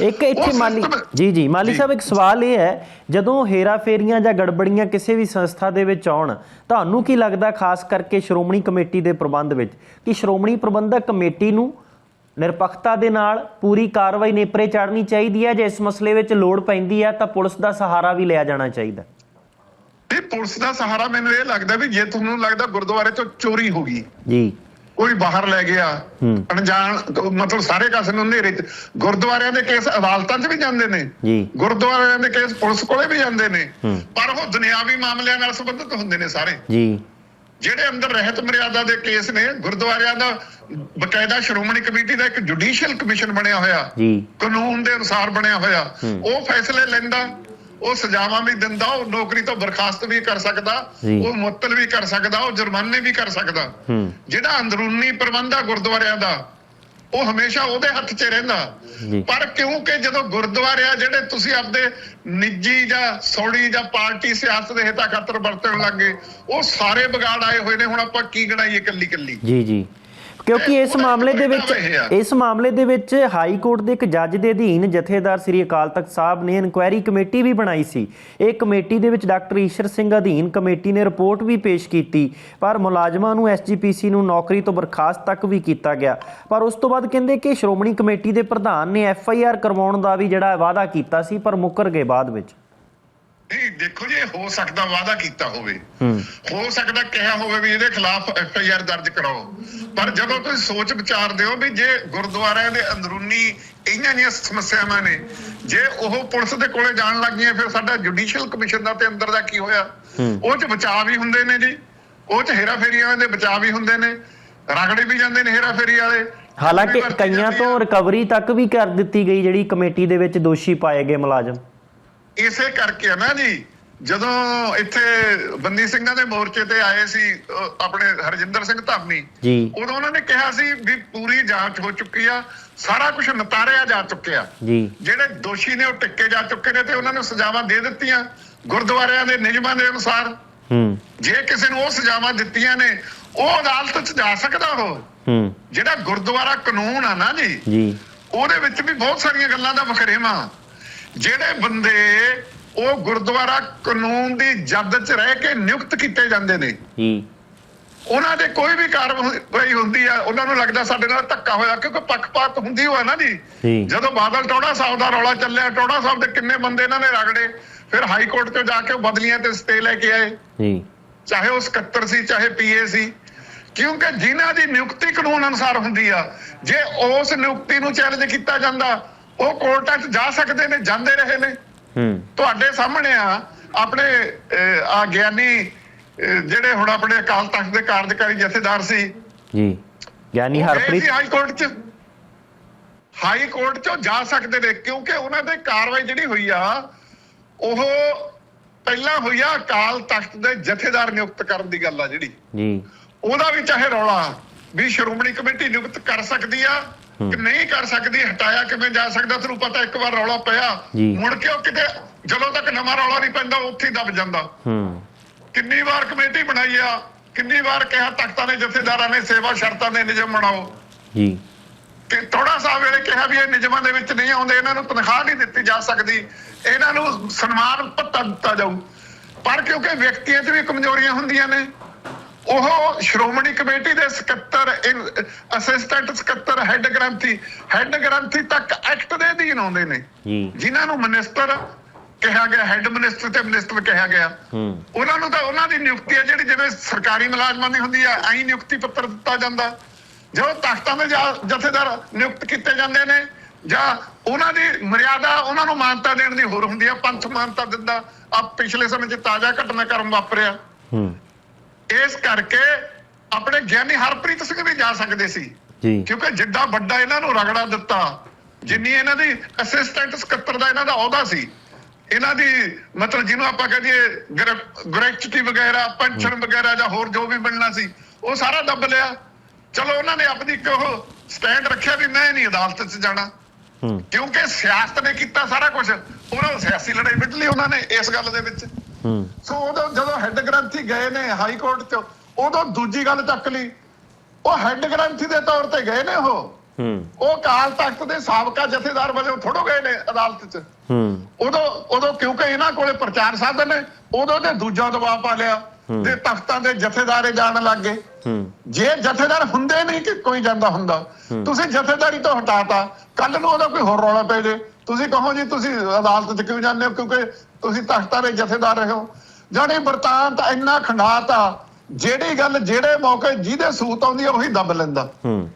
ਇੱਕ ਇੱਥੇ ਮਾਲੀ ਜੀ ਜੀ ਮਾਲੀ। ਸਾਹਿਬ ਇੱਕ ਸਵਾਲ ਇਹ ਹੈ ਜਦੋਂ ਹੇਰਾ ਫੇਰੀਆਂ ਜਾਂ ਗੜਬੜੀਆਂ ਕਿਸੇ ਵੀ ਸੰਸਥਾ ਦੇ ਵਿੱਚ ਆਉਣ ਤੁਹਾਨੂੰ ਕੀ ਲੱਗਦਾ ਖਾਸ ਕਰਕੇ ਸ਼੍ਰੋਮਣੀ ਕਮੇਟੀ ਦੇ ਪ੍ਰਬੰਧ ਵਿੱਚ ਕਿ ਸ਼੍ਰੋਮਣੀ ਪ੍ਰਬੰਧਕ ਕਮੇਟੀ ਨੂੰ ਨਿਰਪੱਖਤਾ ਦੇ ਨਾਲ ਪੂਰੀ ਕਾਰਵਾਈ ਨੇਪਰੇ ਚਾੜਨੀ ਚਾਹੀਦੀ ਹੈ। ਜੇ ਇਸ ਮਸਲੇ ਵਿੱਚ ਲੋੜ ਪੈਂਦੀ ਹੈ ਤਾਂ ਪੁਲਿਸ ਦਾ ਸਹਾਰਾ ਵੀ ਲਿਆ ਜਾਣਾ ਚਾਹੀਦਾ ਇਹ ਪੁਲਿਸ ਦਾ ਸਹਾਰਾ ਮੈਨੂੰ ਇਹ ਲੱਗਦਾ ਵੀ ਜੇ ਤੁਹਾਨੂੰ ਲੱਗਦਾ ਗੁਰਦੁਆਰੇ ਚੋਂ ਚੋਰੀ ਹੋ ਗਈ ਜੀ। ਕੋਈ ਬਾਹਰ ਲੈ ਗਿਆ। ਅਣਜਾਣ ਮਤਲਬ ਸਾਰੇ ਕਾਸੇ ਨੂੰ ਹਨੇਰੇ ਚ ਗੁਰਦੁਆਰਿਆਂ ਦੇ ਕੇਸ ਅਦਾਲਤਾਂ 'ਚ ਵੀ ਜਾਂਦੇ ਨੇ ਜੀ। ਗੁਰਦੁਆਰਿਆਂ ਦੇ ਕੇਸ ਪੁਲਿਸ ਕੋਲੇ ਵੀ ਜਾਂਦੇ ਨੇ। ਪਰ ਉਹ ਦੁਨਿਆਵੀ ਮਾਮਲਿਆਂ ਨਾਲ ਸੰਬੰਧਿਤ ਹੁੰਦੇ ਨੇ ਸਾਰੇ। ਜੀ। ਜਿਹੜੇ ਅੰਦਰ ਰਹਿਤ ਮਰਿਆਦਾ ਦੇ ਕੇਸ ਨੇ ਗੁਰਦੁਆਰਿਆਂ ਦਾ ਬਕਾਇਦਾ ਸ਼੍ਰੋਮਣੀ ਕਮੇਟੀ ਦਾ ਇੱਕ ਜੁਡੀਸ਼ੀਅਲ ਕਮਿਸ਼ਨ ਬਣਿਆ ਹੋਇਆ ਜੀ ਕਾਨੂੰਨ ਦੇ ਅਨੁਸਾਰ ਬਣਿਆ ਹੋਇਆ। ਉਹ ਫੈਸਲੇ ਲੈਂਦਾ ਉਹ ਸਜ਼ਾਵਾਂ ਵੀ ਦਿੰਦਾ ਉਹ ਨੌਕਰੀ ਤੋਂ ਬਰਖਾਸਤ ਵੀ ਕਰ ਸਕਦਾ। ਉਹ ਮੁਅੱਤਲ ਵੀ ਕਰ ਸਕਦਾ ਉਹ ਜੁਰਮਾਨੇ ਵੀ ਕਰ ਸਕਦਾ ਜਿਹੜਾ ਅੰਦਰੂਨੀ ਪ੍ਰਬੰਧ ਆ ਗੁਰਦੁਆਰਿਆਂ ਦਾ ਉਹ ਹਮੇਸ਼ਾ ਉਹਦੇ ਹੱਥ 'ਚ ਰਹਿੰਦਾ। ਪਰ ਕਿਉਂਕਿ ਜਦੋਂ ਗੁਰਦੁਆਰੇ ਆ ਜਿਹੜੇ ਤੁਸੀਂ ਆਪਦੇ ਨਿੱਜੀ ਜਾਂ ਸੌੜੀ ਜਾਂ ਪਾਰਟੀ ਸਿਆਸਤ ਦੇ ਹਿੱਤਾਂ ਖਾਤਰ ਵਰਤਣ ਲੱਗੇ ਉਹ ਸਾਰੇ ਵਿਗਾੜ ਆਏ ਹੋਏ ਨੇ ਹੁਣ ਆਪਾਂ ਕੀ ਗਣਾਈਏ ਕੱਲੀ ਕੱਲੀ ਜੀ ਜੀ। ਕਿਉਂਕਿ ਇਸ ਮਾਮਲੇ ਦੇ ਵਿੱਚ। ਇਸ ਮਾਮਲੇ ਦੇ ਵਿੱਚ ਹਾਈ ਕੋਰਟ ਦੇ ਇੱਕ ਜੱਜ ਦੇ ਅਧੀਨ ਜਥੇਦਾਰ ਸ੍ਰੀ ਅਕਾਲ ਤਖਤ ਸਾਹਿਬ ਨੇ ਇਨਕੁਆਇਰੀ ਕਮੇਟੀ ਵੀ ਬਣਾਈ ਸੀ। ਇਹ ਕਮੇਟੀ ਦੇ ਵਿੱਚ ਡਾਕਟਰ ਈਸ਼ਰ ਸਿੰਘ ਅਧੀਨ ਕਮੇਟੀ ਨੇ ਰਿਪੋਰਟ ਵੀ ਪੇਸ਼ ਕੀਤੀ ਪਰ ਮੁਲਾਜ਼ਮਾਂ ਨੂੰ ਐਸਜੀਪੀਸੀ ਨੂੰ ਨੌਕਰੀ ਤੋਂ ਬਰਖਾਸਤ ਤੱਕ ਵੀ ਕੀਤਾ ਗਿਆ। ਪਰ ਉਸ ਤੋਂ ਬਾਅਦ ਕਹਿੰਦੇ ਕਿ ਸ਼੍ਰੋਮਣੀ ਕਮੇਟੀ ਦੇ ਪ੍ਰਧਾਨ ਨੇ ਐਫਆਈਆਰ ਕਰਵਾਉਣ ਦਾ ਵੀ ਜਿਹੜਾ ਵਾਅਦਾ ਕੀਤਾ ਸੀ ਪਰ ਮੁੱਕਰ ਗਏ ਬਾਅਦ ਵਿੱਚ। ਨਹੀਂ ਦੇਖੋ ਜੀ ਹੋ ਸਕਦਾ ਵਾਅਦਾ ਕੀਤਾ ਹੋਵੇ। ਹੂੰ। ਸਕਦਾ ਕਿਹਾ ਹੋਵੇ ਵੀ ਇਹਦੇ ਖਿਲਾਫ ਐਫ ਆਈ ਆਰ ਦਰਜ ਕਰਾਓ। ਪਰ ਜਦੋਂ ਤੁਸੀਂ ਸੋਚ ਵਿਚਾਰਦੇ ਹੋ ਵੀ ਜੇ ਗੁਰਦੁਆਰਿਆਂ ਦੇ ਅੰਦਰੂਨੀ ਇਹਨਾਂ ਦੀਆਂ ਸਮੱਸਿਆਵਾਂ ਨੇ ਜੇ ਉਹ ਪੁਲਿਸ ਦੇ ਕੋਲੇ ਜਾਣ ਲੱਗੀਆਂ ਫਿਰ ਸਾਡਾ ਜੁਡੀਸ਼ੀਅਲ ਕਮਿਸ਼ਨ ਦਾ ਤੇ ਅੰਦਰ ਦਾ ਕੀ ਹੋਇਆ। ਉਹ ਚ ਬਚਾਅ ਵੀ ਹੁੰਦੇ ਨੇ ਜੀ। ਉਹ ਚ ਹੇਰਾਫੇਰੀਆਂ ਦੇ ਬਚਾਅ ਵੀ ਹੁੰਦੇ ਨੇ। ਰਗੜੇ ਵੀ ਜਾਂਦੇ ਨੇ ਹੇਰਾਫੇਰੀ ਵਾਲੇ। ਹਾਲਾਂਕਿ ਕਈਆਂ। ਤੋਂ ਰਿਕਵਰੀ ਤੱਕ ਵੀ ਕਰ ਦਿੱਤੀ ਗਈ ਜਿਹੜੀ ਕਮੇਟੀ ਦੇ ਵਿੱਚ ਦੋਸ਼ੀ ਪਾਏ ਗਏ ਮੁਲਾਜ਼ਮ। ਇਸੇ ਕਰਕੇ ਆ ਨਾ ਜੀ ਜਦੋਂ ਇੱਥੇ ਬੰਦੀ ਸਿੰਘਾਂ ਦੇ ਮੋਰਚੇ ਤੇ ਆਏ ਸੀ ਆਪਣੇ ਹਰਜਿੰਦਰ ਸਿੰਘ ਧਾਮੀ ਜੀ। ਉਦੋਂ ਉਹਨਾਂ ਨੇ ਕਿਹਾ ਸੀ ਵੀ ਪੂਰੀ ਜਾਂਚ ਹੋ ਚੁੱਕੀ ਆ ਸਾਰਾ ਕੁਝ ਨਤਾਰਿਆ ਜਾ ਚੁੱਕਿਆ। ਜੀ। ਜਿਹੜੇ ਦੋਸ਼ੀ ਨੇ ਉਹ ਟਿੱਕੇ ਜਾ ਚੁੱਕੇ ਨੇ ਤੇ ਉਹਨਾਂ ਨੂੰ ਸਜ਼ਾਵਾਂ ਦੇ ਦਿੱਤੀਆਂ ਗੁਰਦੁਆਰਿਆਂ ਦੇ ਨਿਯਮਾਂ ਦੇ ਅਨੁਸਾਰ। ਹੂੰ। ਜੇ ਕਿਸੇ ਨੂੰ ਉਹ ਸਜ਼ਾਵਾਂ ਦਿੱਤੀਆਂ ਨੇ ਉਹ ਅਦਾਲਤ 'ਚ ਜਾ ਸਕਦਾ ਉਹ। ਹੂੰ। ਜਿਹੜਾ ਗੁਰਦੁਆਰਾ ਕਾਨੂੰਨ ਆ ਨਾ ਜੀ ਜੀ। ਉਹਦੇ ਵਿੱਚ ਵੀ ਬਹੁਤ ਸਾਰੀਆਂ ਗੱਲਾਂ ਦਾ ਵਖਰੇਵਾ। ਜਿਹੜੇ ਬੰਦੇ ਉਹ ਗੁਰਦੁਆਰਾ ਕਾਨੂੰਨ ਦੀ ਜਦ 'ਚ ਰਹਿ ਕੇ ਨਿਯੁਕਤ ਕੀਤੇ ਜਾਂਦੇ ਨੇ ਜੀ ਉਹਨਾਂ ਦੇ ਕੋਈ ਵੀ ਕਾਰਵਾਈ ਹੁੰਦੀ ਆ ਉਹਨਾਂ ਨੂੰ ਲੱਗਦਾ ਸਾਡੇ ਨਾਲ ਧੱਕਾ ਹੋਇਆ ਕਿਉਂਕਿ ਪੱਖਪਾਤ ਹੁੰਦੀ ਹੋਆ ਨਾ ਜੀ। ਜਦੋਂ ਬਾਦਲ ਟੋੜਾ ਸਾਹਿਬ ਦਾ ਰੌਲਾ ਚੱਲਿਆ ਟੋੜਾ ਸਾਹਿਬ ਦੇ ਕਿੰਨੇ ਬੰਦੇ ਇਹਨਾਂ ਨੇ ਰਗੜੇ ਫਿਰ ਹਾਈ ਕੋਰਟ 'ਚ ਜਾ ਕੇ ਉਹ ਬਦਲੀਆਂ ਤੇ ਸਟੇ ਲੈ ਕੇ ਆਏ। ਜੀ। ਚਾਹੇ ਉਹ ਸਕੱਤਰ ਸੀ ਚਾਹੇ ਪੀਏ ਸੀ। ਕਿਉਂਕਿ ਜਿਨ੍ਹਾਂ ਦੀ ਨਿਯੁਕਤੀ ਕਾਨੂੰਨ ਅਨੁਸਾਰ ਹੁੰਦੀ ਆ ਜੇ ਉਸ ਨਿਯੁਕਤੀ ਨੂੰ ਚੈਲੰਜ ਕੀਤਾ ਜਾਂਦਾ ਉਹ ਕੋਰਟਾਂ 'ਚ ਜਾ ਸਕਦੇ ਨੇ ਜਾਂਦੇ ਰਹੇ ਨੇ। ਹੂੰ। ਤੁਹਾਡੇ ਸਾਹਮਣੇ ਆ ਆਪਣੇ ਆ ਗਿਆਨੀ ਜਿਹੜੇ ਹੁਣ ਆਪਣੇ ਅਕਾਲ ਤਖਤ ਦੇ ਕਾਰਜਕਾਰੀ ਜਥੇਦਾਰ ਸੀ। ਜੀ। ਗਿਆਨੀ ਹਰਪ੍ਰੀਤ ਹਾਈ ਕੋਰਟ 'ਚ। ਹਾਈ ਕੋਰਟ 'ਚੋਂ ਜਾ ਸਕਦੇ ਨੇ ਕਿਉਂਕਿ ਉਹਨਾਂ ਦੇ ਕਾਰਵਾਈ ਜਿਹੜੀ ਹੋਈ ਆ ਉਹ ਪਹਿਲਾਂ ਹੋਈ ਆ ਅਕਾਲ ਤਖਤ ਦੇ ਜਥੇਦਾਰ ਨਿਯੁਕਤ ਕਰਨ ਦੀ ਗੱਲ ਆ ਜਿਹੜੀ। ਜੀ। ਉਹਦਾ ਵੀ ਚਾਹੇ ਰੌਲਾ ਵੀ ਸ਼੍ਰੋਮਣੀ ਕਮੇਟੀ ਨਿਯੁਕਤ ਕਰ ਸਕਦੀ ਆ ਕਿ ਨਹੀਂ ਕਰ ਸਕਦੀ ਹਟਾਇਆ ਕਿਵੇਂ ਜਾ ਸਕਦਾ? ਤੁਹਾਨੂੰ ਪਤਾ ਇੱਕ ਵਾਰ ਰੌਲਾ ਪਿਆ। ਮੁੜ ਕੇ ਉਹ ਕਿਤੇ ਜਦੋਂ ਤੱਕ ਨਵਾਂ ਰੌਲਾ ਨਹੀਂ ਪੈਂਦਾ ਉੱਥੇ ਹੀ ਦਬ ਜਾਂਦਾ। ਹੂੰ। ਕਿੰਨੀ ਵਾਰ ਕਮੇਟੀ ਬਣਾਈ ਆ ਕਿੰਨੀ ਵਾਰ ਕਿਹਾ ਤਖਤਾਂ ਨੇ ਜਥੇਦਾਰਾਂ ਨੇ ਸੇਵਾ ਸ਼ਰਤਾਂ ਦੇ ਨਿਯਮ ਬਣਾਓ। ਜੀ। ਕਿ ਥੋੜਾ ਸਾਹਿਬ ਵੇਲੇ ਕਿਹਾ ਵੀ ਇਹ ਨਿਯਮਾਂ ਦੇ ਵਿੱਚ ਨਹੀਂ ਆਉਂਦੇ ਇਹਨਾਂ ਨੂੰ ਤਨਖਾਹ ਨਹੀਂ ਦਿੱਤੀ ਜਾ ਸਕਦੀ। ਇਹਨਾਂ ਨੂੰ ਸਨਮਾਨ ਭੱਤਾ ਦਿੱਤਾ ਜਾਊ। ਪਰ ਕਿਉਂਕਿ ਵਿਅਕਤੀਆਂ 'ਚ ਵੀ ਕਮਜ਼ੋਰੀਆਂ ਹੁੰਦੀਆਂ ਨੇ ਉਹ ਸ਼੍ਰੋਮਣੀ ਕਮੇਟੀ ਦੇ ਸਕੱਤਰ ਅਸਿਸਟੈਂਟ ਸਕੱਤਰ ਹੈੱਡ ਗ੍ਰੰਥੀ ਹੈੱਡ ਗ੍ਰੰਥੀ ਤੱਕ ਐਕਟ ਦੇ ਅਧੀਨ ਆਉਂਦੇ ਨੇ। ਜਿਨ੍ਹਾਂ ਨੂੰ ਮਿਨਿਸਟਰ ਕਿਹਾ ਗਿਆ ਹੈੱਡ ਮਿਨਿਸਟਰ ਤੇ ਮਿਨਿਸਟਰ ਕਿਹਾ ਗਿਆ। ਹੂੰ। ਉਹਨਾਂ ਨੂੰ ਤਾਂ ਉਹਨਾਂ ਦੀ ਨਿਯੁਕਤੀ ਹੈ ਜਿਹੜੀ ਜਿਵੇਂ ਸਰਕਾਰੀ ਮੁਲਾਜ਼ਮਾਂ ਦੀ ਹੁੰਦੀ ਆ ਐਂ ਨਿਯੁਕਤੀ ਪੱਤਰ ਦਿੱਤਾ ਜਾਂਦਾ। ਜਦੋਂ ਤਖਤਾਂ ਦੇ ਜਥੇਦਾਰ ਨਿਯੁਕਤ ਕੀਤੇ ਜਾਂਦੇ ਨੇ ਜਾਂ ਉਹਨਾਂ ਦੀ ਮਰਿਆਦਾ ਉਹਨਾਂ ਨੂੰ ਮਾਨਤਾ ਦੇਣ ਦੀ ਹੋਰ ਹੁੰਦੀ ਆ ਪੰਥ ਮਾਨਤਾ ਦਿੰਦਾ। ਆ ਪਿਛਲੇ ਸਮੇਂ 'ਚ ਤਾਜ਼ਾ ਘਟਨਾਕ੍ਰਮ ਵਾਪਰਿਆ। ਹੂੰ। ਇਸ ਕਰਕੇ ਆਪਣੇ ਗਿਆਨੀ ਹਰਪ੍ਰੀਤ ਸਿੰਘ ਵੀ ਜਾ ਸਕਦੇ ਸੀ। ਕਿਉਂਕਿ ਜਿੱਡਾ ਵੱਡਾ ਇਹਨਾਂ ਨੂੰ ਰਗੜਾ ਦਿੱਤਾ ਜਿੰਨੀ ਇਹਨਾਂ ਦੀ ਅਸਿਸਟੈਂਟ ਸਕੱਤਰ ਦਾ ਇਹਨਾਂ ਦਾ ਅਹੁਦਾ ਸੀ। ਇਹਨਾਂ ਦੀ ਮਤਲਬ ਜਿਹਨੂੰ ਆਪਾਂ ਕਹਦੇ ਗ੍ਰੈਚੁਟੀ ਵਗੈਰਾ ਪੈਨਸ਼ਨ ਵਗੈਰਾ ਜਾਂ ਹੋਰ ਜੋ ਵੀ ਮਿਲਣਾ ਸੀ ਉਹ ਸਾਰਾ ਦੱਬ ਲਿਆ। ਚਲੋ ਉਹਨਾਂ ਨੇ ਆਪਣੀ ਇੱਕ ਉਹ ਸਟੈਂਡ ਰੱਖਿਆ ਵੀ ਮੈਂ ਨਹੀਂ ਅਦਾਲਤ 'ਚ ਜਾਣਾ। ਕਿਉਂਕਿ ਸਿਆਸਤ ਨੇ ਕੀਤਾ ਸਾਰਾ ਕੁਝ ਉਹਨਾਂ ਨੂੰ ਸਿਆਸੀ ਲੜਾਈ ਵਿੱਢ ਲਈ ਉਹਨਾਂ ਨੇ ਇਸ ਗੱਲ ਦੇ ਵਿੱਚ। ਸੋ ਉਦੋਂ ਜਦੋਂ ਹੈੱਡ ਗ੍ਰੰਥੀ ਗਏ ਨੇ ਹਾਈ ਕੋਰਟ 'ਚ ਉਦੋਂ ਦੂਜੀ ਗੱਲ ਚੱਕ ਲਈ। ਉਹ ਹੈੱਡ ਗ੍ਰੰਥੀ ਦੇ ਤੌਰ ਤੇ ਗਏ ਨੇ ਉਹ। ਹੂੰ। ਉਹ ਕਾਲ ਤਖਤ ਦੇ ਸਾਬਕਾ ਜਥੇਦਾਰ ਵਜੋਂ ਥੋੜੋ ਗਏ ਨੇ ਅਦਾਲਤ 'ਚ। ਹੂੰ। ਉਦੋਂ ਉਦੋਂ ਕਿਉਂਕਿ ਇਹਨਾਂ ਕੋਲੇ ਪ੍ਰਚਾਰ ਸਾਧਨ ਨੇ ਉਦੋਂ ਤੇ ਦੂਜਾ ਦਬਾਅ ਪਾ ਲਿਆ ਤੇ ਤਖਤਾਂ ਦੇ ਜਥੇਦਾਰੇ ਜਾਣ ਲੱਗ ਗਏ। ਹੂੰ। ਜੇ ਜਥੇਦਾਰ ਹੁੰਦੇ ਨਹੀਂ ਕਿ ਕੋਈ ਜਾਂਦਾ ਹੁੰਦਾ ਤੁਸੀਂ ਜਥੇਦਾਰੀ ਤੋਂ ਹਟਾਤਾ ਕੱਲ ਨੂੰ ਉਹਦਾ ਕੋਈ ਹੋਰ ਰੌਲਾ ਪੈ ਜੇ। ਤੁਸੀਂ ਕਹੋ ਜੀ ਤੁਸੀਂ ਅਦਾਲਤ 'ਚ ਕਿਉਂ ਜਾਂਦੇ ਹੋ? ਕਿਉਂਕਿ ਤੁਸੀਂ ਤਖਤਾਂ ਦੇ ਜਥੇਦਾਰ ਰਹੇ ਹੋ। ਜਾਣੀ ਵਰਤਾਂਤ ਇੰਨਾ ਖੰਡਾਤਾ ਜਿਹੜੀ ਗੱਲ, ਜਿਹੜੇ ਮੌਕੇ ਜਿਹਦੇ ਸੂਤ ਆਉਂਦੀ ਉਹੀ ਦੱਬ ਲੈਂਦਾ। ਹੂੰ।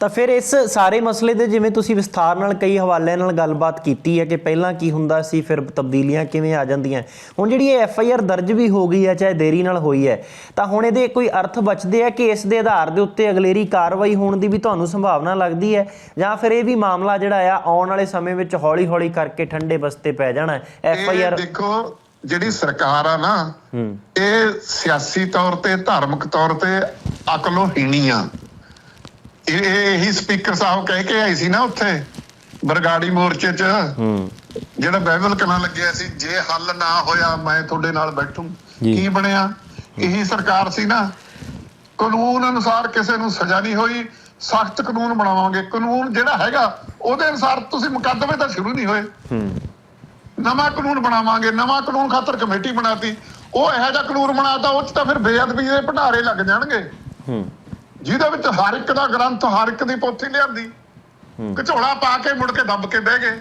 ਤਾਂ ਫਿਰ ਇਸ ਸਾਰੇ ਮਸਲੇ ਦੇ ਜਿਵੇਂ ਤੁਸੀਂ ਵਿਸਥਾਰ ਨਾਲ ਕਈ ਹਵਾਲਿਆਂ ਨਾਲ ਗੱਲਬਾਤ ਕੀਤੀ ਹੈ ਕਿ ਪਹਿਲਾਂ ਕੀ ਹੁੰਦਾ ਸੀ ਫਿਰ ਤਬਦੀਲੀਆਂ ਕਿਵੇਂ ਆ ਜਾਂਦੀਆਂ। ਹੁਣ ਜਿਹੜੀ ਇਹ ਐਫ ਆਈ ਆਰ ਦਰਜ ਵੀ ਹੋ ਗਈ ਹੈ ਚਾਹੇ ਦੇਰੀ ਨਾਲ ਹੋਈ ਹੈ ਤਾਂ ਹੁਣ ਇਹਦੇ ਕੋਈ ਅਰਥ ਬਚਦੇ ਆ ਕਿ ਇਸ ਦੇ ਆਧਾਰ ਦੇ ਉੱਤੇ ਅਗਲੇਰੀ ਕਾਰਵਾਈ ਹੋਣ ਦੀ ਵੀ ਤੁਹਾਨੂੰ ਸੰਭਾਵਨਾ ਲੱਗਦੀ ਹੈ? ਜਾਂ ਫਿਰ ਇਹ ਵੀ ਮਾਮਲਾ ਜਿਹੜਾ ਆ ਆਉਣ ਵਾਲੇ ਸਮੇਂ ਵਿੱਚ ਹੌਲੀ-ਹੌਲੀ ਕਰਕੇ ਠੰਡੇ ਬਸਤੇ ਪੈ ਜਾਣਾ ਐਫ ਆਈ ਆਰ ਦੇਖੋ ਜਿਹੜੀ ਸਰਕਾਰ ਆ ਨਾ ਇਹ ਸਿਆਸੀ ਤੌਰ ਤੇ ਧਾਰਮਿਕ ਤੌਰ ਤੇ ਅਕਲੋਂ ਹੀਣੀ ਆ। ਇਹ ਇਹ- ਸਪੀਕਰ ਸਾਹਿਬ ਕਹਿ ਕੇ ਆਈ ਸੀ ਨਾ ਉੱਥੇ ਬਰਗਾੜੀ ਮੋਰਚੇ 'ਚ। ਹੂੰ। ਜਿਹੜਾ ਬਾਈਬਲ ਕਲਾਂ ਲੱਗਿਆ ਸੀ ਜੇ ਹੱਲ ਨਾ ਹੋਇਆ ਮੈਂ ਤੁਹਾਡੇ ਨਾਲ ਬੈਠੂ। ਕੀ ਬਣਿਆ? ਇਹੀ ਸਰਕਾਰ ਸੀ ਨਾ। ਕਾਨੂੰਨ ਅਨੁਸਾਰ ਕਿਸੇ ਨੂੰ ਸਜ਼ਾ ਨਹੀਂ ਹੋਈ। ਸਖਤ ਕਾਨੂੰਨ ਬਣਾਵਾਂਗੇ। ਕਾਨੂੰਨ ਜਿਹੜਾ ਹੈਗਾ ਉਹਦੇ ਅਨੁਸਾਰ ਤੁਸੀਂ ਮੁਕੱਦਮੇ ਤਾਂ ਸ਼ੁਰੂ ਨਹੀਂ ਹੋਏ। ਹੂੰ। ਨਵਾਂ ਕਾਨੂੰਨ ਬਣਾਵਾਂਗੇ। ਨਵਾਂ ਕਾਨੂੰਨ ਖਾਤਰ ਕਮੇਟੀ ਬਣਾਤੀ। ਉਹ ਇਹੋ ਜਿਹਾ ਕਾਨੂੰਨ ਬਣਾਤਾ ਉਹ ਚ ਤਾਂ ਫਿਰ ਬੇਅਦਬੀ ਦੇ ਭੰਡਾਰੇ ਲੱਗ ਜਾਣਗੇ। ਹੂੰ। ਜਿਹਦੇ ਵਿੱਚ ਹਰ ਇੱਕ ਦਾ ਗ੍ਰੰਥ ਹਰ ਇੱਕ ਦੀ ਪੋਥੀ ਲਿਆਂਦੀ ਘਚੋਲਾ ਪਾ ਕੇ ਮੁੜ ਕੇ ਦੱਬ ਕੇ ਬਹਿ ਗਏ।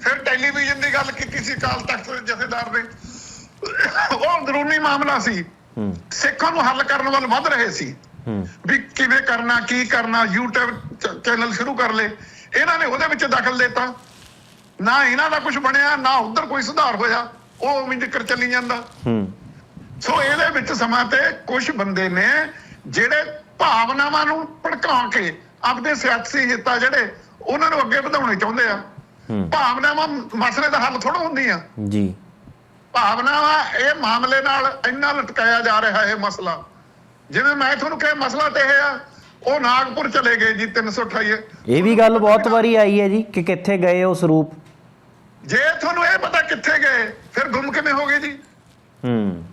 ਫਿਰ ਟੈਲੀਵਿਜ਼ਨ ਦੀ ਗੱਲ ਕੀਤੀ ਸੀ ਕਾਲ ਤਖਤ ਦੇ ਜਥੇਦਾਰ ਨੇ। ਉਹ ਅੰਦਰੂਨੀ ਮਾਮਲਾ ਸੀ। ਸਿੱਖਾਂ ਨੂੰ ਹੱਲ ਕਰਨ ਵੱਲ ਵੱਧ ਰਹੇ ਸੀ। ਵੀ ਕਿਵੇਂ ਕਰਨਾ ਕੀ ਕਰਨਾ YouTube ਚੈਨਲ ਸ਼ੁਰੂ ਕਰ ਲਏ। ਇਹਨਾਂ ਨੇ ਉਹਦੇ ਵਿੱਚ ਦਖਲ ਦਿੱਤਾ। ਨਾ ਇਹਨਾਂ ਦਾ ਕੁਝ ਬਣਿਆ ਨਾ ਉਧਰ ਕੋਈ ਸੁਧਾਰ ਹੋਇਆ। ਉਹ ਉਵੇਂ ਜ਼ਿਕਰ ਚੱਲੀ ਜਾਂਦਾ। ਹੂੰ। ਸੋ ਇਹਦੇ ਵਿੱਚ ਸਮਾਂ ਤੇ ਕੁਝ ਬੰਦੇ ਨੇ ਜਿਹੜੇ ਭਾਵਨਾਵਾਂ ਨੂੰ ਭੜਕਾ ਕੇ ਆਪਦੇ ਸਿਆਸੀ ਹਿੱਤਾਂ ਜਿਹੜੇ ਉਹਨਾਂ ਨੂੰ ਅੱਗੇ ਵਧਾਉਣੇ ਚਾਹੁੰਦੇ ਆ। ਹੂੰ। ਭਾਵਨਾਵਾਂ ਮਸਲੇ ਦਾ ਹੱਲ ਥੋੜਾ ਹੁੰਦੀਆਂ। ਜੀ। ਭਾਵਨਾਵਾਂ ਇਹ ਮਾਮਲੇ ਨਾਲ ਇੰਨਾ ਲਟਕਾਇਆ ਜਾ ਰਿਹਾ ਇਹ ਮਸਲਾ। ਜਿਵੇਂ ਮੈਂ ਤੁਹਾਨੂੰ ਕਿਹਾ ਮਸਲਾ ਤੇ ਇਹ ਆ ਉਹ ਨਾਗਪੁਰ ਚਲੇ ਗਏ ਜੀ 328 ਇਹ ਵੀ ਗੱਲ ਬਹੁਤ ਵਾਰੀ ਆਈ ਹੈ ਜੀ ਕਿ ਕਿੱਥੇ ਗਏ ਉਸ ਰੂਪ ਜੇ ਤੁਹਾਨੂੰ ਇਹ ਪਤਾ ਕਿੱਥੇ ਗਏ ਫਿਰ ਗੁੰਮ ਕਿਵੇਂ ਹੋ ਗਏ ਜੀ? ਹੂੰ।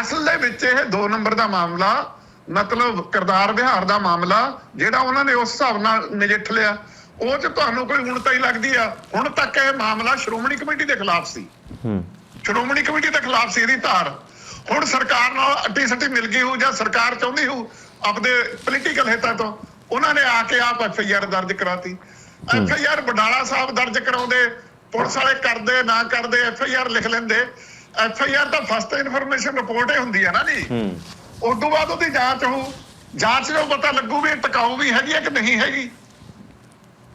ਅਸਲ ਦੇ ਵਿੱਚ ਇਹ 2 ਨੰਬਰ ਦਾ ਮਾਮਲਾ ਮਤਲਬ ਕਰਤਾਰ ਵਿਹਾਰ ਦਾ ਮਾਮਲਾ ਜਿਹੜਾ ਉਹਨਾਂ ਨੇ ਉਸ ਹਿਸਾਬ ਨਾਲ ਨਜਿੱਠ ਲਿਆ ਉਹ ਚ ਤੁਹਾਨੂੰ ਕੋਈ ਹੁਣ ਹੀ ਲੱਗਦੀ ਆ। ਹੁਣ ਤੱਕ ਇਹ ਮਾਮਲਾ ਸ਼੍ਰੋਮਣੀ ਕਮੇਟੀ ਦੇ ਖਿਲਾਫ ਸੀ। ਹੂੰ। ਸ਼੍ਰੋਮਣੀ ਕਮੇਟੀ ਦੇ ਖਿਲਾਫ ਸੀ ਇਹਦੀ ਧਾਰ। ਹੁਣ ਸਰਕਾਰ ਨਾਲ ਅੱਡੀ ਸੱਟੀ ਮਿਲ ਗਈ ਹੋ ਜਾਂ ਸਰਕਾਰ ਚਾਹੁੰਦੀ ਹੋ ਆਪਦੇ ਪੋਲੀਟੀਕਲ ਹਿੱਤਾਂ ਤੋਂ ਉਹਨਾਂ ਨੇ ਆ ਕੇ ਆਪ ਐਫ ਆਈ ਆਰ ਦਰਜ ਕਰਾਤੀ। F I R Badala Sahib ਦਰਜ ਕਰਾਉਂਦੇ ਪੁਲਿਸ ਵਾਲੇ ਕਰਦੇ ਨਾ ਕਰਦੇ ਐਫ ਆਈ ਆਰ ਲਿਖ ਲੈਂਦੇ। ਐਫ ਆਈ ਆਰ ਤਾਂ ਫਸਟ ਇਨਫੋਰਮੇਸ਼ਨ ਰਿਪੋਰਟ ਹੀ ਹੁੰਦੀ ਹੈ ਨਾ ਜੀ। ਹੂੰ। ਉਸ ਤੋਂ ਬਾਅਦ ਉਹਦੀ ਜਾਂਚ ਹੋ ਜਾਂਚ ਨੂੰ ਪਤਾ ਲੱਗੂ ਵੀ ਟਿਕਾਊ ਵੀ ਹੈਗੀ ਹੈ ਕਿ ਨਹੀਂ ਹੈਗੀ।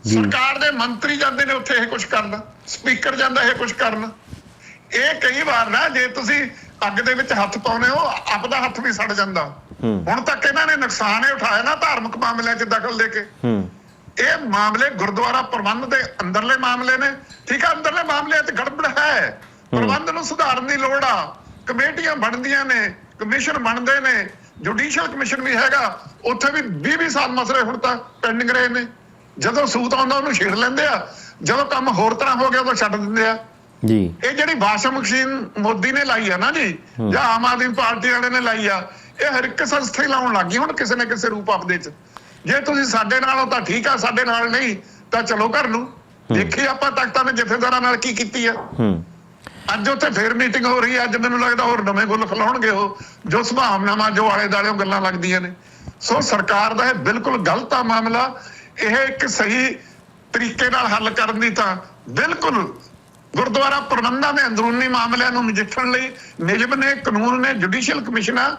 ਸਰਕਾਰ ਦੇ ਮੰਤਰੀ ਜਾਂਦੇ ਨੇ ਉੱਥੇ ਇਹ ਕੁਝ ਕਰਨ। ਸਪੀਕਰ ਜਾਂਦਾ ਇਹ ਕੁਝ ਕਰਨ। ਇਹ ਕਈ ਵਾਰ ਨਾ ਜੇ ਤੁਸੀਂ ਅੱਗ ਦੇ ਵਿੱਚ ਹੱਥ ਪਾਉਨੇ ਹੋ ਆਪਦਾ ਹੱਥ ਵੀ ਸੜ ਜਾਂਦਾ। ਹੁਣ ਤੱਕ ਇਹਨਾਂ ਨੇ ਨੁਕਸਾਨ ਹੀ ਉਠਾਇਆ ਨਾ ਧਾਰਮਿਕ ਮਾਮਲਿਆਂ 'ਚ ਦਖਲ ਦੇ ਕੇ। ਇਹ ਮਾਮਲੇ ਗੁਰਦੁਆਰਾ ਪ੍ਰਬੰਧ ਦੇ ਅੰਦਰਲੇ ਮਾਮਲੇ ਨੇ। ਠੀਕ ਆ ਅੰਦਰਲੇ ਮਾਮਲਿਆਂ 'ਚ ਗੜਬੜ ਹੈ। ਪ੍ਰਬੰਧ ਨੂੰ ਸੁਧਾਰਨ ਦੀ ਲੋੜ ਆ। ਕਮੇਟੀਆਂ ਬਣਦੀਆਂ ਨੇ। ਕਮਿਸ਼ਨ ਬਣਦੇ ਨੇ ਜੁਡੀਸ਼ੀਅਲ ਕਮਿਸ਼ਨ ਵੀ ਹੈਗਾ ਉੱਥੇ ਵੀ 20 20 ਸਾਲ ਮਸਲੇ ਹੁਣ ਤੱਕ ਪੈਂਡਿੰਗ ਰਹੇ ਨੇ। ਜਦੋਂ ਸੂਤ ਆਉਂਦਾ ਉਹਨੂੰ ਛੇੜ ਲੈਂਦੇ ਆ। ਜਦੋਂ ਕੰਮ ਹੋਰ ਤਰ੍ਹਾਂ ਹੋ ਗਿਆ ਉਹ ਛੱਡ ਦਿੰਦੇ ਆ। ਜੀ। ਇਹ ਜਿਹੜੀ ਵਾਸ਼ਿੰਗ ਮਸ਼ੀਨ ਮੋਦੀ ਨੇ ਲਾਈ ਆ ਨਾ ਜੀ ਜਾਂ ਆਮ ਆਦਮੀ ਪਾਰਟੀ ਵਾਲੇ ਨੇ ਲਾਈ ਆ ਇਹ ਹਰ ਇੱਕ ਸੰਸਥਾ ਹੀ ਲਾਉਣ ਲੱਗੀ ਹੁਣ ਕਿਸੇ ਨਾ ਕਿਸੇ ਰੂਪ ਆਪਦੇ ਚ। ਜੇ ਤੁਸੀਂ ਸਾਡੇ ਨਾਲ ਹੋ ਤਾਂ ਠੀਕ ਆ ਸਾਡੇ ਨਾਲ ਨਹੀਂ ਤਾਂ ਚਲੋ ਘਰ ਨੂੰ। ਦੇਖੀ ਆਪਾਂ ਤਖਤਾਂ ਨੇ ਜਥੇਦਾਰਾਂ ਨਾਲ ਕੀ ਕੀਤੀ ਆ। ਹੂੰ। ਅੱਜ ਉੱਥੇ ਫੇਰ ਮੀਟਿੰਗ ਹੋ ਰਹੀ ਹੈ ਅੱਜ ਮੈਨੂੰ ਲੱਗਦਾ ਹੋਰ ਨਵੇਂ ਗੁੱਲ ਖਲਾਉਣਗੇ ਉਹ ਜੋ ਸੁਭਾਵਨਾਵਾਂ ਜੋ ਆਲੇ ਦਾਲਿਓ ਗੱਲਾਂ ਲੱਗਦੀਆਂ ਨੇ। ਸੋ ਸਰਕਾਰ ਦਾ ਇਹ ਬਿਲਕੁਲ ਗਲਤ ਆ ਮਾਮਲਾ। ਇਹ ਇੱਕ ਸਹੀ ਤਰੀਕੇ ਨਾਲ ਹੱਲ ਕਰਨ ਦੀ ਤਾਂ ਬਿਲਕੁਲ ਗੁਰਦੁਆਰਾ ਪ੍ਰਬੰਧਾਂ ਦੇ ਅੰਦਰੂਨੀ ਮਾਮਲਿਆਂ ਨੂੰ ਨਜਿੱਠਣ ਲਈ ਨਿਯਮ ਨੇ ਕਾਨੂੰਨ ਨੇ ਜੁਡੀਸ਼ੀਅਲ ਕਮਿਸ਼ਨ ਆ।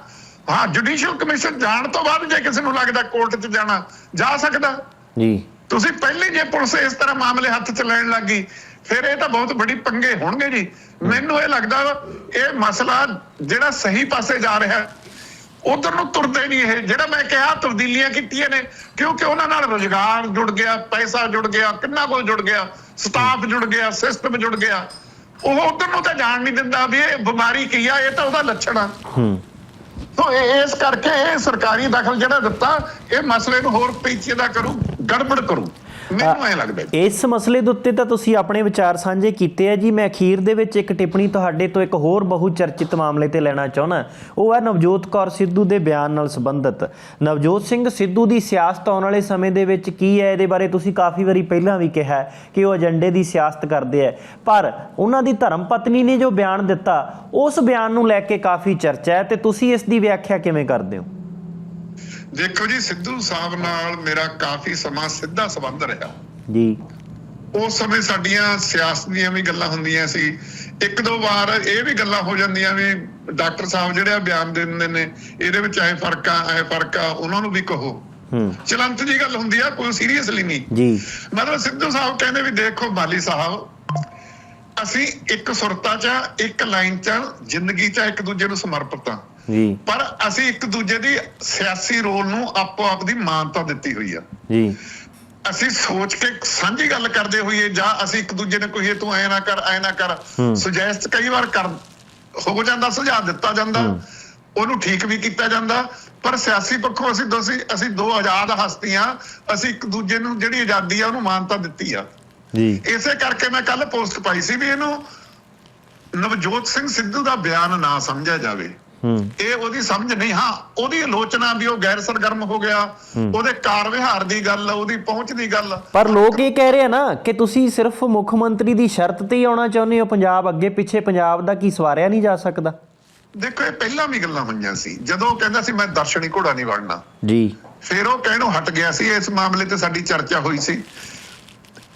ਹਾਂ ਜੁਡੀਸ਼ੀਅਲ ਕਮਿਸ਼ਨ ਜਾਣ ਤੋਂ ਬਾਅਦ ਜੇ ਕਿਸੇ ਨੂੰ ਲੱਗਦਾ ਕੋਰਟ 'ਚ ਜਾਣਾ ਜਾ ਸਕਦਾ। ਜੀ। ਤੁਸੀਂ ਪਹਿਲੇ ਜੇ ਪੁਲਿਸ ਇਸ ਤਰ੍ਹਾਂ ਮਾਮਲੇ ਹੱਥ 'ਚ ਲੈਣ ਲੱਗੀ ਫਿਰ ਇਹ ਤਾਂ ਬਹੁਤ ਬੜੀ ਪੰਗੇ ਹੋਣਗੇ ਜੀ। ਮੈਨੂੰ ਇਹ ਲੱਗਦਾ ਇਹ ਮਸਲਾ ਜਿਹੜਾ ਸਹੀ ਪਾਸੇ ਜਾ ਰਿਹਾ ਉਧਰ ਨੂੰ ਤੁਰਦੇ ਨਹੀਂ ਇਹ। ਜਿਹੜਾ ਮੈਂ ਕਿਹਾ ਤਬਦੀਲੀਆਂ ਕੀਤੀਆਂ ਨੇ ਕਿਉਂਕਿ ਉਹਨਾਂ ਨਾਲ ਰੋਜ਼ਗਾਰ ਜੁੜ ਗਿਆ ਪੈਸਾ ਜੁੜ ਗਿਆ ਕਿੰਨਾ ਕੁਝ ਜੁੜ ਗਿਆ ਸਟਾਫ ਜੁੜ ਗਿਆ ਸਿਸਟਮ ਜੁੜ ਗਿਆ। ਉਹ ਉਧਰ ਨੂੰ ਤਾਂ ਜਾਣ ਨਹੀਂ ਦਿੰਦਾ ਵੀ ਇਹ ਬਿਮਾਰੀ ਕੀ ਆ ਇਹ ਤਾਂ ਉਹਦਾ ਲੱਛਣ ਆ। ਹੂੰ। ਤੋ ਇਸ ਕਰਕੇ ਇਹ ਸਰਕਾਰੀ ਦਖਲ ਜਿਹੜਾ ਦਿੱਤਾ ਇਹ ਮਸਲੇ ਨੂੰ ਹੋਰ ਪੇਚੀਦਾ ਕਰੂ ਗੜਬੜ ਕਰੂ। ਮੈਨੂੰ ਐ ਲੱਗਦਾ। ਇਸ ਮਸਲੇ ਦੇ ਉੱਤੇ ਤਾਂ ਤੁਸੀਂ ਆਪਣੇ ਵਿਚਾਰ ਸਾਂਝੇ ਕੀਤੇ ਆ ਜੀ। ਮੈਂ ਅਖੀਰ ਦੇ ਵਿੱਚ ਇੱਕ ਟਿੱਪਣੀ ਤੁਹਾਡੇ ਤੋਂ ਇੱਕ ਹੋਰ ਬਹੁ ਚਰਚਿਤ ਮਾਮਲੇ ਤੇ ਲੈਣਾ ਚਾਹੁੰਦਾ। ਉਹ ਹੈ ਨਵਜੋਤ ਕੌਰ ਸਿੱਧੂ ਦੇ ਬਿਆਨ ਨਾਲ ਸੰਬੰਧਿਤ। ਨਵਜੋਤ ਸਿੰਘ ਸਿੱਧੂ ਦੀ ਸਿਆਸਤ ਆਉਣ ਵਾਲੇ ਸਮੇਂ ਦੇ ਵਿੱਚ ਕੀ ਹੈ? ਇਹਦੇ ਬਾਰੇ ਤੁਸੀਂ ਕਾਫੀ ਵਾਰੀ ਪਹਿਲਾਂ ਵੀ ਕਿਹਾ ਕਿ ਉਹ ਏਜੰਡੇ ਦੀ ਸਿਆਸਤ ਕਰਦੇ ਆ। ਪਰ ਉਹਨਾਂ ਦੀ ਧਰਮ ਪਤਨੀ ਨੇ ਜੋ ਬਿਆਨ ਦਿੱਤਾ ਉਸ ਬਿਆਨ ਨੂੰ ਲੈ ਕੇ ਕਾਫੀ ਚਰਚਾ ਹੈ ਤੇ ਤੁਸੀਂ ਇਸ ਦੀ ਵਿਆਖਿਆ ਕਿਵੇਂ ਕਰਦੇ ਹੋ? ਦੇਖੋ ਜੀ ਸਿੱਧੂ ਸਾਹਿਬ ਨਾਲ ਮੇਰਾ ਕਾਫੀ ਸਮਾਂ ਸਿੱਧਾ ਸੰਬੰਧ ਰਿਹਾ। ਜੀ। ਉਸ ਸਮੇਂ ਸਾਡੀਆਂ ਸਿਆਸਤ ਦੀਆਂ ਵੀ ਗੱਲਾਂ ਹੁੰਦੀਆਂ ਸੀ। ਇੱਕ ਦੋ ਵਾਰ ਇਹ ਵੀ ਗੱਲਾਂ ਹੋ ਜਾਂਦੀਆਂ ਵੀ ਡਾਕਟਰ ਸਾਹਿਬ ਜਿਹੜੇ ਆ ਬਿਆਨ ਦਿੰਦੇ ਨੇ ਇਹਦੇ ਵਿੱਚ ਐ ਫ਼ਰਕ ਆ ਐ ਫ਼ਰਕ ਆ ਉਹਨਾਂ ਨੂੰ ਵੀ ਕਹੋ। ਹੂੰ। ਚਲੰਤ ਜੀ ਗੱਲ ਹੁੰਦੀ ਆ ਕੋਈ ਸੀਰੀਅਸਲੀ ਨਹੀਂ। ਜੀ। ਮਤਲਬ ਸਿੱਧੂ ਸਾਹਿਬ ਕਹਿੰਦੇ ਵੀ ਦੇਖੋ ਬਾਲੀ ਸਾਹਿਬ ਅਸੀਂ ਇੱਕ ਸੁਰਤਾ 'ਚ ਇੱਕ ਲਾਈਨ 'ਚ ਜ਼ਿੰਦਗੀ 'ਚ ਇੱਕ ਦੂਜੇ ਨੂੰ ਸਮਰਪਿਤ ਆ। ਜੀ। ਪਰ ਅਸੀਂ ਇੱਕ ਦੂਜੇ ਦੀ ਸਿਆਸੀ ਰੋਲ ਨੂੰ ਆਪੋ ਆਪ ਦੀ ਮਾਨਤਾ ਦਿੱਤੀ ਹੋਈ ਆ। ਜੀ। ਅਸੀਂ ਸੋਚ ਕੇ ਸਾਂਝੀ ਗੱਲ ਕਰਦੇ ਹੋਈਏ ਜਾਂ ਅਸੀਂ ਇੱਕ ਦੂਜੇ ਨੂੰ ਕਹੀਏ ਤੂੰ ਐ ਨਾ ਕਰ ਐ ਨਾ ਕਰ। ਸੁਜੈਸਟ ਕਈ ਵਾਰ ਕਰ ਹੋ ਜਾਂਦਾ ਸੁਝਾਅ ਦਿੱਤਾ ਜਾਂਦਾ। ਉਹਨੂੰ ਠੀਕ ਵੀ ਕੀਤਾ ਜਾਂਦਾ ਪਰ ਸਿਆਸੀ ਪੱਖੋਂ ਅਸੀਂ ਦੋਸੀ ਅਸੀਂ ਦੋ ਆਜ਼ਾਦ ਹਸਤੀਆਂ ਅਸੀਂ ਇੱਕ ਦੂਜੇ ਨੂੰ ਜਿਹੜੀ ਆਜ਼ਾਦੀ ਆ ਉਹਨੂੰ ਮਾਨਤਾ ਦਿੱਤੀ ਆ। ਜੀ। ਇਸੇ ਕਰਕੇ ਮੈਂ ਕੱਲ ਪੋਸਟ ਪਾਈ ਸੀ ਵੀ ਇਹਨੂੰ ਨਵਜੋਤ ਸਿੰਘ ਸਿੱਧੂ ਦਾ ਬਿਆਨ ਨਾ ਸਮਝਿਆ ਜਾਵੇ। ਇਹ ਉਹਦੀ ਸਮਝ ਨਹੀਂ ਹਾਂ ਉਹਦੀ ਆਲੋਚਨਾ ਵੀ ਉਹ ਗੈਰ ਸਰਗਰਮ ਹੋ ਗਿਆ ਉਹਦੇ ਕਾਰ ਵਿਹਾਰ ਦੀ ਗੱਲ ਉਹਦੀ ਪਹੁੰਚ ਦੀ ਗੱਲ। ਪਰ ਲੋਕ ਇਹ ਕਹਿ ਰਹੇ ਆ ਨਾ ਕਿ ਤੁਸੀਂ ਸਿਰਫ ਮੁੱਖ ਮੰਤਰੀ ਦੀ ਸ਼ਰਤ ਤੇ ਹੀ ਆਉਣਾ ਚਾਹੁੰਦੇ ਹੋ ਪੰਜਾਬ ਅੱਗੇ ਪਿੱਛੇ ਪੰਜਾਬ ਦਾ ਕੀ ਸਵਾਰਿਆ ਨਹੀਂ ਜਾ ਸਕਦਾ? ਦੇਖੋ ਇਹ ਪਹਿਲਾਂ ਵੀ ਗੱਲਾਂ ਹੋਈਆਂ ਸੀ ਜਦੋਂ ਕਹਿੰਦਾ ਸੀ ਮੈਂ ਦਰਸ਼ਨੀ ਘੋੜਾ ਨਹੀਂ ਬਣਨਾ ਜੀ। ਫਿਰ ਉਹ ਕਹਿਣੋਂ ਹਟ ਗਿਆ ਸੀ ਇਸ ਮਾਮਲੇ ਤੇ ਸਾਡੀ ਚਰਚਾ ਹੋਈ ਸੀ।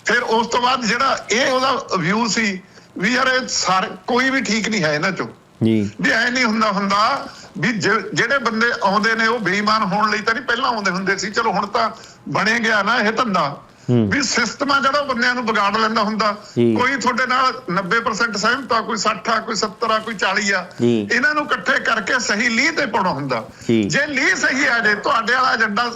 ਫਿਰ ਉਸ ਤੋਂ ਬਾਅਦ ਜਿਹੜਾ ਇਹ ਉਹਦਾ ਵਿਊ ਸੀ ਵੀ ਯਾਰ ਇਹ ਸਾਰੇ ਕੋਈ ਵੀ ਠੀਕ ਨਹੀਂ ਹੈ ਇਹਨਾਂ ਚੋਂ। ਜੀ। ਵੀ ਐ ਨਹੀਂ ਹੁੰਦਾ ਹੁੰਦਾ ਵੀ ਜਿ- ਜਿਹੜੇ ਬੰਦੇ ਆਉਂਦੇ ਨੇ ਉਹ ਬੇਈਮਾਨ ਹੋਣ ਲਈ ਤਾਂ ਨਹੀਂ ਪਹਿਲਾਂ ਆਉਂਦੇ ਹੁੰਦੇ ਸੀ। ਚਲੋ ਹੁਣ ਤਾਂ ਬਣੇ ਗਿਆ ਨਾ ਇਹ ਧੰਦਾ। ਵੀ ਸਿਸਟਮ ਆ ਜਿਹੜਾ ਬੰਦਿਆਂ ਨੂੰ ਵਿਗਾੜ ਲੈਂਦਾ ਹੁੰਦਾ। ਜੀ। ਕੋਈ ਤੁਹਾਡੇ ਨਾਲ 90% ਸਹਿਮਤ ਆ ਕੋਈ 60 ਆ ਕੋਈ 70 ਆ ਕੋਈ 40 ਆ। ਜੀ। ਇਹਨਾਂ ਨੂੰ ਇਕੱਠੇ ਕਰਕੇ ਸਹੀ ਲੀਹ ਤੇ ਪਾਉਣਾ ਹੁੰਦਾ। ਜੀ। ਜੇ ਲੀਹ ਸਹੀ ਆ ਜੇ ਤੁਹਾਡੇ ਵਾਲਾ ਏਜੰਡਾ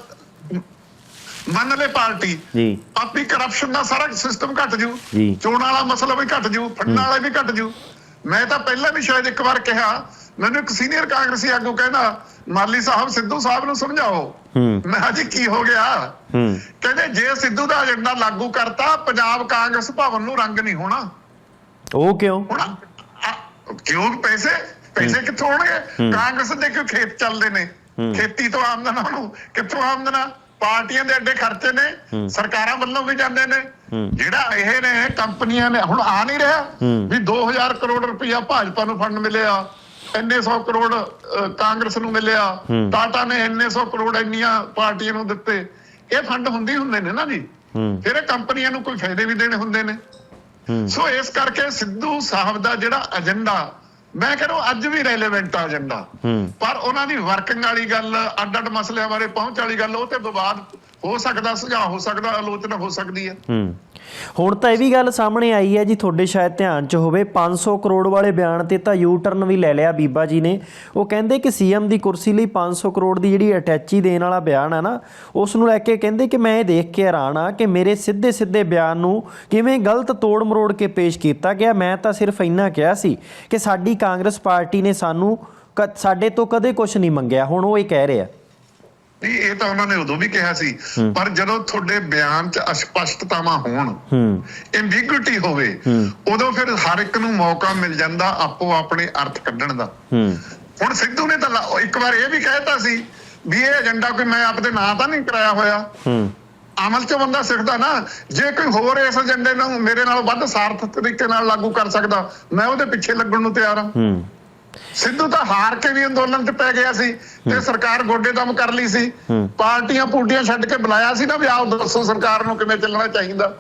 ਮੰਨ ਲੈ ਪਾਰਟੀ। ਜੀ। ਆਪਣੀ ਕਰਪਸ਼ਨ ਦਾ ਸਾਰਾ ਸਿਸਟਮ ਘਟ ਜੂ। ਜੀ। ਚੋਣ ਵਾਲਾ ਮਸਲਾ ਵੀ ਘਟ ਜੂ ਫੰਡਾਂ ਵਾਲਾ ਵੀ ਘਟ ਜੂ। ਮੈਂ ਤਾਂ ਪਹਿਲਾਂ ਵੀ ਸ਼ਾਇਦ ਇੱਕ ਵਾਰ ਕਿਹਾ ਮੈਨੂੰ ਇੱਕ ਸੀਨੀਅਰ ਕਾਂਗਰਸੀ ਆਗੂ ਕਹਿੰਦਾ ਮਾਲੀ ਸਾਹਿਬ ਸਿੱਧੂ ਸਾਹਿਬ ਨੂੰ ਸਮਝਾਓ। ਮੈਂ ਕਿਹਾ ਜੀ ਕੀ ਹੋ ਗਿਆ? ਕਹਿੰਦੇ ਜੇ ਸਿੱਧੂ ਦਾ ਏਜੰਡਾ ਲਾਗੂ ਕਰਤਾ ਪੰਜਾਬ ਕਾਂਗਰਸ ਭਵਨ ਨੂੰ ਰੰਗ ਨਹੀਂ ਹੋਣਾ। ਉਹ ਕਿਉਂ? ਕਿਉਂ? ਪੈਸੇ? ਪੈਸੇ ਕਿੱਥੋਂ ਆਉਣਗੇ ਕਾਂਗਰਸ ਦੇ ਕਿਉਂ ਖੇਤ ਚੱਲਦੇ ਨੇ? ਖੇਤੀ ਤੋਂ ਆਮਦਨ ਉਹਨੂੰ। ਕਿੱਥੋਂ ਆਮਦਨ? ਪਾਰਟੀਆਂ ਦੇ ਐਡੇ ਖਰਚੇ ਨੇ। ਸਰਕਾਰਾਂ ਵੱਲੋਂ ਵੀ ਜਾਂਦੇ ਨੇ। ਜਿਹੜਾ ਇਹ ਨੇ ਕੰਪਨੀਆਂ ਨੇ ਹੁਣ ਆ ਨਹੀਂ ਰਿਹਾ। ਵੀ 2000 ਕਰੋੜ ਰੁਪਇਆ ਭਾਜਪਾ ਨੂੰ ਫੰਡ ਮਿਲਿਆ ਇੰਨੇ 100 ਕਰੋੜ ਕਾਂਗਰਸ ਨੂੰ ਮਿਲਿਆ। ਟਾਟਾ ਨੇ ਇੰਨੇ 100 ਕਰੋੜ ਇੰਨੀਆਂ ਪਾਰਟੀਆਂ ਨੂੰ ਦਿੱਤੇ। ਇਹ ਫੰਡ ਹੁੰਦੀ ਹੁੰਦੇ ਨੇ ਨਾ ਜੀ। ਫਿਰ ਇਹ ਕੰਪਨੀਆਂ ਨੂੰ ਕੋਈ ਫਾਇਦੇ ਵੀ ਦੇਣੇ ਹੁੰਦੇ ਨੇ। ਸੋ ਇਸ ਕਰਕੇ ਸਿੱਧੂ ਸਾਹਿਬ ਦਾ ਜਿਹੜਾ ਏਜੰਡਾ ਮੈਂ ਕਹਿੰਦਾ ਅੱਜ ਵੀ ਰੈਲੇਵੈਂਟ ਆ ਏਜੰਡਾ ਪਰ ਉਹਨਾਂ ਦੀ ਵਰਕਿੰਗ ਵਾਲੀ ਗੱਲ ਅੱਡ ਅੱਡ ਮਸਲਿਆਂ ਬਾਰੇ ਪਹੁੰਚ ਵਾਲੀ ਗੱਲ ਉਹ ਤੇ ਵਿਵਾਦ ਹੋ ਸਕਦਾ, ਸੁਝਾਅ ਹੋ ਸਕਦਾ, ਆਲੋਚਨਾ ਹੋ ਸਕਦੀ ਹੈ। ਹੂੰ। ਹੁਣ ਤਾਂ ਇਹ ਵੀ ਗੱਲ ਸਾਹਮਣੇ ਆਈ ਹੈ ਜੀ, ਤੁਹਾਡੇ ਸ਼ਾਇਦ ਧਿਆਨ 'ਚ ਹੋਵੇ। 500 ਕਰੋੜ ਵਾਲੇ ਬਿਆਨ ਤੇ ਤਾਂ ਯੂ ਟਰਨ ਵੀ ਲੈ ਲਿਆ ਬੀਬਾ ਜੀ ਨੇ। ਉਹ ਕਹਿੰਦੇ ਕਿ ਸੀਐਮ ਦੀ ਕੁਰਸੀ ਲਈ 500 ਕਰੋੜ ਦੀ ਜਿਹੜੀ ਅਟੈਚੀ ਦੇਣ ਵਾਲਾ ਬਿਆਨ ਹੈ ਨਾ, ਉਸ ਨੂੰ ਲੈ ਕੇ ਕਹਿੰਦੇ ਕਿ ਮੈਂ ਇਹ ਦੇਖ ਕੇ ਹੈਰਾਨ ਆ ਕਿ ਮੇਰੇ ਸਿੱਧੇ ਸਿੱਧੇ ਬਿਆਨ ਨੂੰ ਕਿਵੇਂ ਗਲਤ ਤੋੜ ਮਰੋੜ ਕੇ ਪੇਸ਼ ਕੀਤਾ ਗਿਆ। ਮੈਂ ਤਾਂ ਸਿਰਫ ਇੰਨਾ ਕਿਹਾ ਸੀ ਕਿ ਸਾਡੀ ਕਾਂਗਰਸ ਪਾਰਟੀ ਨੇ ਸਾਨੂੰ ਕ- ਸਾਡੇ ਤੋਂ ਕਦੇ ਕੁਝ ਨਹੀਂ ਮੰਗਿਆ। ਹੁਣ ਉਹ ਇਹ ਕਹਿ ਰਿਹਾ। ਨਹੀਂ ਇਹ ਤਾਂ ਉਹਨਾਂ ਨੇ ਉਦੋਂ ਵੀ ਕਿਹਾ ਸੀ। ਪਰ ਜਦੋਂ ਤੁਹਾਡੇ ਬਿਆਨ 'ਚ ਅਸਪਸ਼ਟਤਾਵਾਂ ਹੋਣ ਹੂੰ। ਐਂਬੀਗੁਇਟੀ ਹੋਵੇ ਉਦੋਂ ਫਿਰ ਹਰ ਇੱਕ ਨੂੰ ਮੌਕਾ ਮਿਲ ਜਾਂਦਾ ਆਪੋ ਆਪਣੇ ਅਰਥ ਕੱਢਣ ਦਾ। ਹੂੰ। ਹੁਣ ਸਿੱਧੂ ਨੇ ਤਾਂ ਇੱਕ ਵਾਰ ਇਹ ਵੀ ਕਹਿਤਾ ਸੀ ਵੀ ਇਹ ਏਜੰਡਾ ਕੋਈ ਮੈਂ ਆਪਦੇ ਨਾਂ ਤਾਂ ਨਹੀਂ ਕਰਾਇਆ ਹੋਇਆ। ਹੂੰ। ਅਮਲ 'ਚ ਬੰਦਾ ਸਿੱਖਦਾ ਨਾ ਜੇ ਕੋਈ ਹੋਰ ਇਸ ਏਜੰਡੇ ਨੂੰ ਮੇਰੇ ਨਾਲ ਵੱਧ ਸਾਰਥਕ ਤਰੀਕੇ ਨਾਲ ਲਾਗੂ ਕਰ ਸਕਦਾ ਮੈਂ ਉਹਦੇ ਪਿੱਛੇ ਲੱਗਣ ਨੂੰ ਤਿਆਰ ਹੂੰ। ਸਿੱਧੂ ਤਾਂ ਹਾਰ ਕੇ ਵੀ ਅੰਦੋਲਨ 'ਚ ਪੈ ਗਿਆ ਸੀ ਤੇ ਸਰਕਾਰ ਗੋਡੇ ਦਮ ਕਰ ਲਈ ਸੀ। ਪਾਰਟੀਆਂ ਪੂਟੀਆਂ ਛੱਡ ਕੇ ਬੁਲਾਇਆ ਸੀ ਨਾ ਵੀ ਆਓ ਦੱਸੋ ਸਰਕਾਰ ਨੂੰ ਕਿਵੇਂ ਚੱਲਣਾ ਚਾਹੀਦਾ।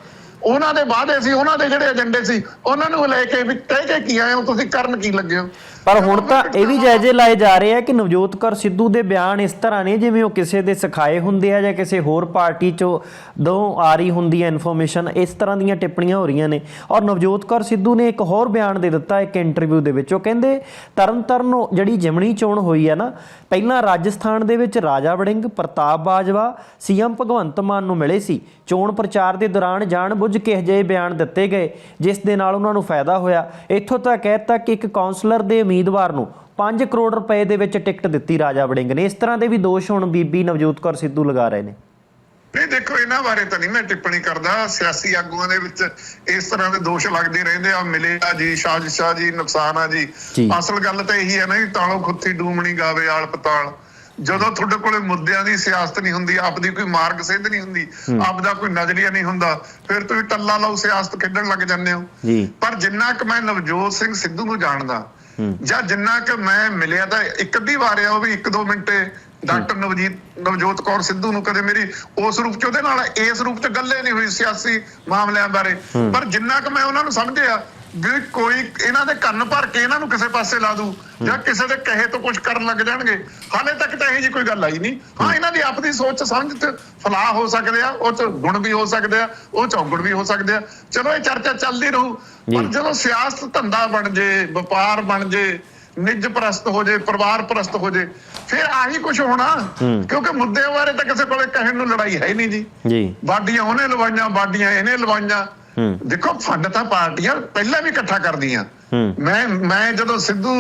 ਉਹਨਾਂ ਦੇ ਵਾਅਦੇ ਸੀ ਉਹਨਾਂ ਦੇ ਜਿਹੜੇ ਏਜੰਡੇ ਸੀ ਉਹਨਾਂ ਨੂੰ ਲੈ ਕੇ ਵੀ ਕਹਿ ਕੇ ਕੀ ਆਏ ਹੋ ਤੁਸੀਂ ਕਰਨ ਕੀ ਲੱਗੇ ਹੋ? ਪਰ ਹੁਣ ਤਾਂ ਇਹ ਵੀ ਜਾਇਜ਼ੇ ਲਾਏ ਜਾ ਰਹੇ ਆ ਕਿ ਨਵਜੋਤ ਕੌਰ ਸਿੱਧੂ ਦੇ ਬਿਆਨ ਇਸ ਤਰ੍ਹਾਂ ਨੇ ਜਿਵੇਂ ਉਹ ਕਿਸੇ ਦੇ ਸਿਖਾਏ ਹੁੰਦੇ ਆ ਜਾਂ ਕਿਸੇ ਹੋਰ ਪਾਰਟੀ ਚੋਂ ਦੋ ਆ ਰਹੀ ਹੁੰਦੀ ਹੈ ਇਨਫੋਰਮੇਸ਼ਨ ਇਸ ਤਰ੍ਹਾਂ ਦੀਆਂ ਟਿੱਪਣੀਆਂ ਹੋ ਰਹੀਆਂ ਨੇ। ਔਰ ਨਵਜੋਤ ਕੌਰ ਸਿੱਧੂ ਨੇ ਇੱਕ ਹੋਰ ਬਿਆਨ ਦੇ ਦਿੱਤਾ ਇੱਕ ਇੰਟਰਵਿਊ ਦੇ ਵਿੱਚ। ਉਹ ਕਹਿੰਦੇ, ਤਰਨਤਾਰਨ ਨੂੰ ਜਿਹੜੀ ਜਿਮਣੀ ਚੋਣ ਹੋਈ ਹੈ ਨਾ, ਪਹਿਲਾਂ ਰਾਜਸਥਾਨ ਦੇ ਵਿੱਚ ਰਾਜਾ ਵੜਿੰਗ, ਪ੍ਰਤਾਪ ਬਾਜਵਾ, ਸੀਐਮ ਭਗਵੰਤ ਮਾਨ ਨੂੰ ਮਿਲੇ ਸੀ। ਚੋਣ ਪ੍ਰਚਾਰ ਦੇ ਦੌਰਾਨ ਜਾਣਬੁੱਝ ਕੇ ਅਜਿਹੇ ਬਿਆਨ ਦਿੱਤੇ ਗਏ, ਜਿਸ ਦੇ ਨਾਲ ਉਹਨਾਂ ਨੂੰ ਫਾਇਦਾ ਹੋਇਆ। ਇੱਥੋਂ ਤੱਕ ਕਹਿਤਾ ਕਿ ਇੱਕ ਕਾਉਂਸਲਰ ਦੇ ਉਮੀਦਵਾਰ ਨੂੰ 5 ਕਰੋੜ ਰੁਪਏ ਦੇ ਵਿੱਚ ਟਿਕਟ ਦਿੱਤੀ ਰਾਜਾ ਵੜਿੰਗ ਨੇ। ਇਸ ਤਰ੍ਹਾਂ ਦੇ ਵੀ ਦੋਸ਼ ਹੁਣ ਬੀਬੀ ਨਵਜੋਤ ਕੌਰ ਸਿੱਧੂ ਲਗਾ ਰਹੇ ਨੇ। ਨਹੀਂ ਦੇਖੋ ਇਹਨਾਂ ਬਾਰੇ ਤਾਂ ਨਹੀਂ ਮੈਂ ਟਿੱਪਣੀ ਕਰਦਾ। ਸਿਆਸੀ ਆਗੂਆਂ ਦੇ ਵਿੱਚ ਇਸ ਤਰ੍ਹਾਂ ਦੇ ਦੋਸ਼ ਲੱਗਦੇ ਰਹਿੰਦੇ ਆ। ਮਿਲਿਆ ਜੀ ਸਾਜ਼ਿਸ਼ਾਂ ਜੀ ਨੁਕਸਾਨ ਆ ਜੀ। ਜੀ। ਅਸਲ ਗੱਲ ਤਾਂ ਇਹੀ ਹੈ ਨਾ ਕਿ ਤਾਲੋ ਖੁੱਤੀ ਡੂਮਣੀ ਗਾਵੇ ਆਲ ਪਤਾਲ। ਜਦੋਂ ਤੁਹਾਡੇ ਕੋਲੇ ਮੁੱਦਿਆਂ ਦੀ ਸਿਆਸਤ ਨਹੀਂ ਹੁੰਦੀ ਆਪਦੀ ਕੋਈ ਮਾਰਗ ਸਿੱਧ ਨਹੀਂ ਹੁੰਦੀ ਆਪਦਾ ਕੋਈ ਨਜ਼ਰੀਆ ਨਹੀਂ ਹੁੰਦਾ ਫਿਰ ਤੁਸੀਂ ਟੱਲਾ ਲਾਓ ਸਿਆਸਤ ਖੇਡਣ ਲੱਗ ਜਾਂਦੇ ਹੋ। ਜੀ। ਪਰ ਜਿੰਨਾ ਕਿ ਮੈਂ ਨਵਜੋਤ ਸਿੰਘ ਸਿੱਧੂ ਨੂੰ ਜਾਣਦਾ। ਜਾਂ ਜਿੰਨਾ ਕਿ ਮੈਂ ਮਿਲਿਆ ਤਾਂ ਇੱਕ ਅੱਧੀ ਵਾਰ ਆ ਉਹ ਵੀ ਇੱਕ ਦੋ ਮਿੰਟੇ ਡਾਕਟਰ ਨਵਜੀਤ ਨਵਜੋਤ ਕੌਰ ਸਿੱਧੂ ਨੂੰ ਕਦੇ ਮੇਰੀ ਉਸ ਰੂਪ ਚ ਉਹਦੇ ਨਾਲ ਇਸ ਰੂਪ ਚ ਗੱਲੇ ਨਹੀਂ ਹੋਈ ਸਿਆਸੀ ਮਾਮਲਿਆਂ ਬਾਰੇ। ਪਰ ਜਿੰਨਾ ਕਿ ਮੈਂ ਉਹਨਾਂ ਨੂੰ ਸਮਝਿਆ ਵੀ ਕੋਈ ਇਹਨਾਂ ਦੇ ਕੰਨ ਭਰ ਕੇ ਇਹਨਾਂ ਨੂੰ ਕਿਸੇ ਪਾਸੇ ਲਾ ਦੂ ਜਾਂ ਕਿਸੇ ਦੇ ਕਹੇ ਤੋਂ ਕੁਝ ਕਰਨ ਲੱਗ ਜਾਣਗੇ ਹਾਲੇ ਤੱਕ ਤਾਂ ਇਹ ਜੀ ਕੋਈ ਗੱਲ ਆਈ ਨਹੀਂ। ਹਾਂ ਇਹਨਾਂ ਦੀ ਆਪਣੀ ਸੋਚ ਸਮਝ ਤੇ ਫਲਾਹ ਹੋ ਸਕਦੇ ਆ ਉਹ ਚ ਗੁਣ ਵੀ ਹੋ ਸਕਦੇ ਆ ਉਹ ਚੌਗੁਣ ਵੀ ਹੋ ਸਕਦੇ ਆ। ਚਲੋ ਇਹ ਚਰਚਾ ਚੱਲਦੀ ਰਹੂ। ਪਰ ਜੀ। ਜਦੋਂ ਸਿਆਸਤ ਧੰਦਾ ਬਣ ਜੇ ਵਪਾਰ ਬਣ ਜੇ ਨਿੱਜ ਪ੍ਰਸਤ ਹੋ ਜੇ ਪਰਿਵਾਰ ਪ੍ਰਸਤ ਹੋ ਜੇ ਫਿਰ ਆਹੀ ਕੁਝ ਹੋਣਾ। ਕਿਉਂਕਿ ਮੁੱਦੇ ਬਾਰੇ ਤਾਂ ਕਿਸੇ ਕੋਲੇ ਕਹਿਣ ਨੂੰ ਲੜਾਈ ਹੈ ਹੀ ਨਹੀਂ ਜੀ। ਜੀ। ਬਾਡੀਆਂ ਉਹਨੇ ਲਵਾਈਆਂ ਬਾਡੀਆਂ ਇਹਨੇ ਲਵਾਈਆਂ। ਦੇਖੋ ਫੰਡ ਤਾਂ ਪਾਰਟੀਆਂ ਪਹਿਲਾਂ ਵੀ ਇਕੱਠਾ ਕਰਦੀਆਂ। ਮੈਂ ਮੈਂ ਜਦੋਂ ਸਿੱਧੂ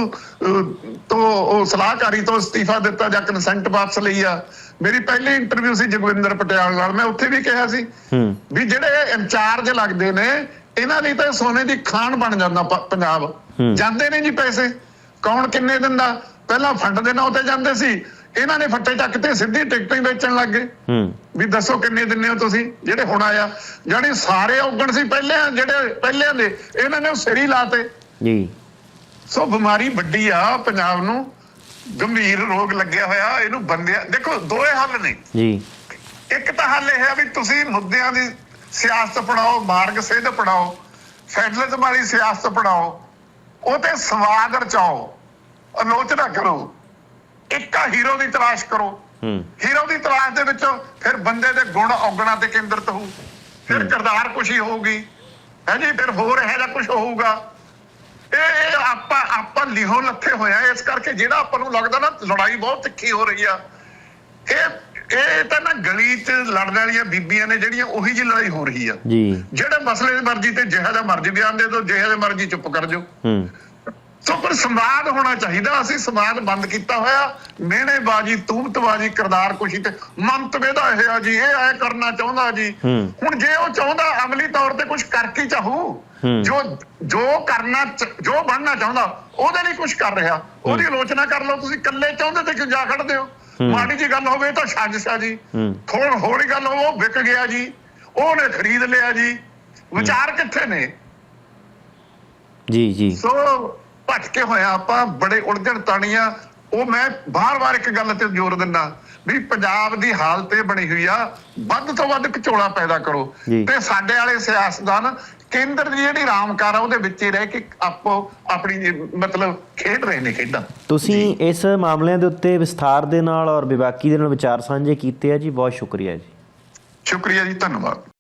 ਤੋਂ ਉਹ ਸਲਾਹਕਾਰੀ ਤੋਂ ਅਸਤੀਫਾ ਦਿੱਤਾ ਜਾਂ ਕੰਸੈਂਟ ਵਾਪਸ ਲਈ ਆ ਮੇਰੀ ਪਹਿਲੀ ਇੰਟਰਵਿਊ ਸੀ ਜਗਵਿੰਦਰ ਪਟਿਆਲ ਨਾਲ। ਮੈਂ ਉੱਥੇ ਵੀ ਕਿਹਾ ਸੀ ਵੀ ਜਿਹੜੇ ਇੰਚਾਰਜ ਲੱਗਦੇ ਨੇ ਇਹਨਾਂ ਦੀ ਤਾਂ ਸੋਨੇ ਦੀ ਖਾਨ ਬਣ ਜਾਂਦਾ ਪੰਜਾਬ। ਜਾਂਦੇ ਨੇ ਜੀ ਪੈਸੇ। ਕੌਣ ਕਿੰਨੇ ਦਿੰਦਾ? ਪਹਿਲਾਂ ਫੰਡ ਦੇ ਨਾਂ ਤੇ ਜਾਂਦੇ ਸੀ। ਇਹਨਾਂ ਨੇ ਫੱਟੇ ਚੱਕ ਤੇ ਸਿੱਧੀ ਟਿਕਟਾਂ ਹੀ ਵੇਚਣ ਲੱਗ ਗਏ। ਹੂੰ। ਵੀ ਦੱਸੋ ਕਿੰਨੇ ਦਿੰਨੇ ਹੋ ਤੁਸੀਂ ਜਿਹੜੇ ਹੁਣ ਆਇਆ। ਜਾਨੀ ਸਾਰੇ ਔਗਣ ਸੀ ਪਹਿਲੇ ਜਿਹੜੇ ਪਹਿਲਿਆਂ ਦੇ ਇਹਨਾਂ ਨੇ ਸਿਰ ਲਾਤੇ। ਜੀ। ਸੋ ਬਿਮਾਰੀ ਵੱਡੀ ਆ ਪੰਜਾਬ ਨੂੰ। ਗੰਭੀਰ ਰੋਗ ਲੱਗਿਆ ਹੋਇਆ ਇਹਨੂੰ ਬੰਦਿਆ ਦੇਖੋ ਦੋਏ ਹੱਲ ਨੇ। ਜੀ। ਇੱਕ ਤਾਂ ਹੱਲ ਇਹ ਹੈ ਵੀ ਤੁਸੀਂ ਮੁੱਦਿਆਂ ਦੀ ਸਿਆਸਤ ਪੜਾਓ ਮਾਰਗ ਸਿੱਧ ਪੜਾਓ ਫੈਡਰਲਿਜ਼ਮ ਵਾਲੀ ਸਿਆਸਤ ਪੜਾਓ ਉਹ ਤੇ ਸਵਾਦ ਰਚਾਓ ਆਲੋਚਨਾ ਕਰੋ। ਇੱਕ ਹੀਰੋ ਦੀ ਤਲਾਸ਼ ਕਰੋ। ਹੀਰੋ ਦੀ ਤਲਾਸ਼ ਦੇ ਵਿੱਚ ਫਿਰ ਬੰਦੇ ਦੇ ਗੁਣ ਔਗਣਾ ਤੇ ਕੇਂਦਰਿਤ ਹੋਊ। ਫਿਰ ਕਿਰਦਾਰ ਕੁਸ਼ੀ ਹੋਊਗੀ। ਹੈ ਜੀ ਫਿਰ ਹੋਰ ਇਹੋ ਜਿਹਾ ਕੁਝ ਹੋਊਗਾ। ਇਹ ਇਹ ਆਪਾਂ ਆਪਾਂ ਲਿਹੋ ਲੱਥੇ ਹੋਇਆ ਇਸ ਕਰਕੇ ਜਿਹੜਾ ਆਪਾਂ ਨੂੰ ਲੱਗਦਾ ਨਾ ਲੜਾਈ ਬਹੁਤ ਤਿੱਖੀ ਹੋ ਰਹੀ ਆ। ਇਹ ਇਹ ਤਾਂ ਨਾ ਗਲੀ 'ਚ ਲੜਨ ਵਾਲੀਆਂ ਬੀਬੀਆਂ ਨੇ ਜਿਹੜੀਆਂ ਉਹੀ ਜਿਹੀ ਲੜਾਈ ਹੋ ਰਹੀ ਆ। ਜੀ। ਜਿਹੜੇ ਮਸਲੇ ਦੀ ਮਰਜ਼ੀ ਤੇ ਜਿਹੜਾ ਦਾ ਮਰਜ਼ੀ ਬਿਆਨ ਦੇ ਦਿਓ ਜਿਹੜਾ ਦਾ ਮਰਜ਼ੀ ਚੁੱਪ ਕਰ ਜਾਓ। ਸੋ ਪਰ ਸੰਵਾਦ ਹੋਣਾ ਚਾਹੀਦਾ। ਅਸੀਂ ਸੰਵਾਦ ਬੰਦ ਕੀਤਾ ਹੋਇਆ। ਮਿਹਣੇਬਾਜ਼ੀ ਤੂਮਤਬਾਜ਼ੀ ਕਰਦਾਰ ਕੁਸ਼ੀ ਤੇ ਮੰਤਵੇ ਦਾ ਇਹ ਆ ਜੀ ਇਹ ਐ ਕਰਨਾ ਚਾਹੁੰਦਾ ਜੀ। ਹੁਣ ਜੇ ਉਹ ਚਾਹੁੰਦਾ ਅਮਲੀ ਤੌਰ ਤੇ ਕੁਝ ਕਰਕੇ ਚਾਹੂ। ਜੋ ਜੋ ਕਰਨਾ ਜੋ ਬਣਨਾ ਚਾਹੁੰਦਾ ਉਹਦੇ ਲਈ ਕੁਝ ਕਰ ਰਿਹਾ। ਉਹਦੀ ਆਲੋਚਨਾ ਕਰ ਲਓ ਤੁਸੀਂ ਇਕੱਲੇ ਚਾਹੁੰਦੇ ਤੇ ਕਿਉਂ ਜਾ ਖੜਦੇ ਹੋ? ਮਾੜੀ ਜੀ ਗੱਲ ਹੋਵੇ ਤਾਂ ਸਾਜ਼ਿਸ਼ ਆ ਜੀ। ਥੋੜੀ ਹੋੜੀ ਗੱਲ ਹੋਵੇ ਉਹ ਵਿਕ ਗਿਆ ਜੀ। ਉਹਨੇ ਖਰੀਦ ਲਿਆ ਜੀ। ਵਿਚਾਰ ਕਿੱਥੇ ਨੇ? ਜੀ ਜੀ। ਸੋ ਭਟਕੇ ਹੋਇਆ ਆਪਾਂ ਬੜੇ ਉਲਝਣ ਤਾਣੀਆਂ। ਉਹ ਮੈਂ ਬਾਰ-ਬਾਰ ਇੱਕ ਗੱਲ ਤੇ ਜ਼ੋਰ ਦਿੰਦਾ ਵੀ ਪੰਜਾਬ ਦੀ ਹਾਲਤ ਇਹ ਬਣੀ ਹੋਈ ਆ ਵੱਧ ਤੋਂ ਵੱਧ ਘਚੋਲਾ ਪੈਦਾ ਕਰੋ। ਤੇ ਸਾਡੇ ਵਾਲੇ ਸਿਆਸਤਦਾਨ ਕੇਂਦਰ ਦੀ ਜਿਹੜੀ ਰਾਮਕਾਰ ਆ ਉਹਦੇ ਵਿੱਚ ਹੀ ਰਹਿ ਕੇ ਆਪੋ ਆਪਣੀ ਮਤਲਬ ਖੇਡ ਰਹੇ ਨੇ ਖੇਡਾਂ। ਤੁਸੀਂ ਇਸ ਮਾਮਲਿਆਂ ਦੇ ਉੱਤੇ ਵਿਸਥਾਰ ਦੇ ਨਾਲ ਔਰ ਵਿਵਾਕੀ ਦੇ ਨਾਲ ਵਿਚਾਰ ਸਾਂਝੇ ਕੀਤੇ ਆ ਜੀ ਬਹੁਤ ਸ਼ੁਕਰੀਆ ਜੀ। ਸ਼ੁਕਰੀਆ ਜੀ ਧੰਨਵਾਦ।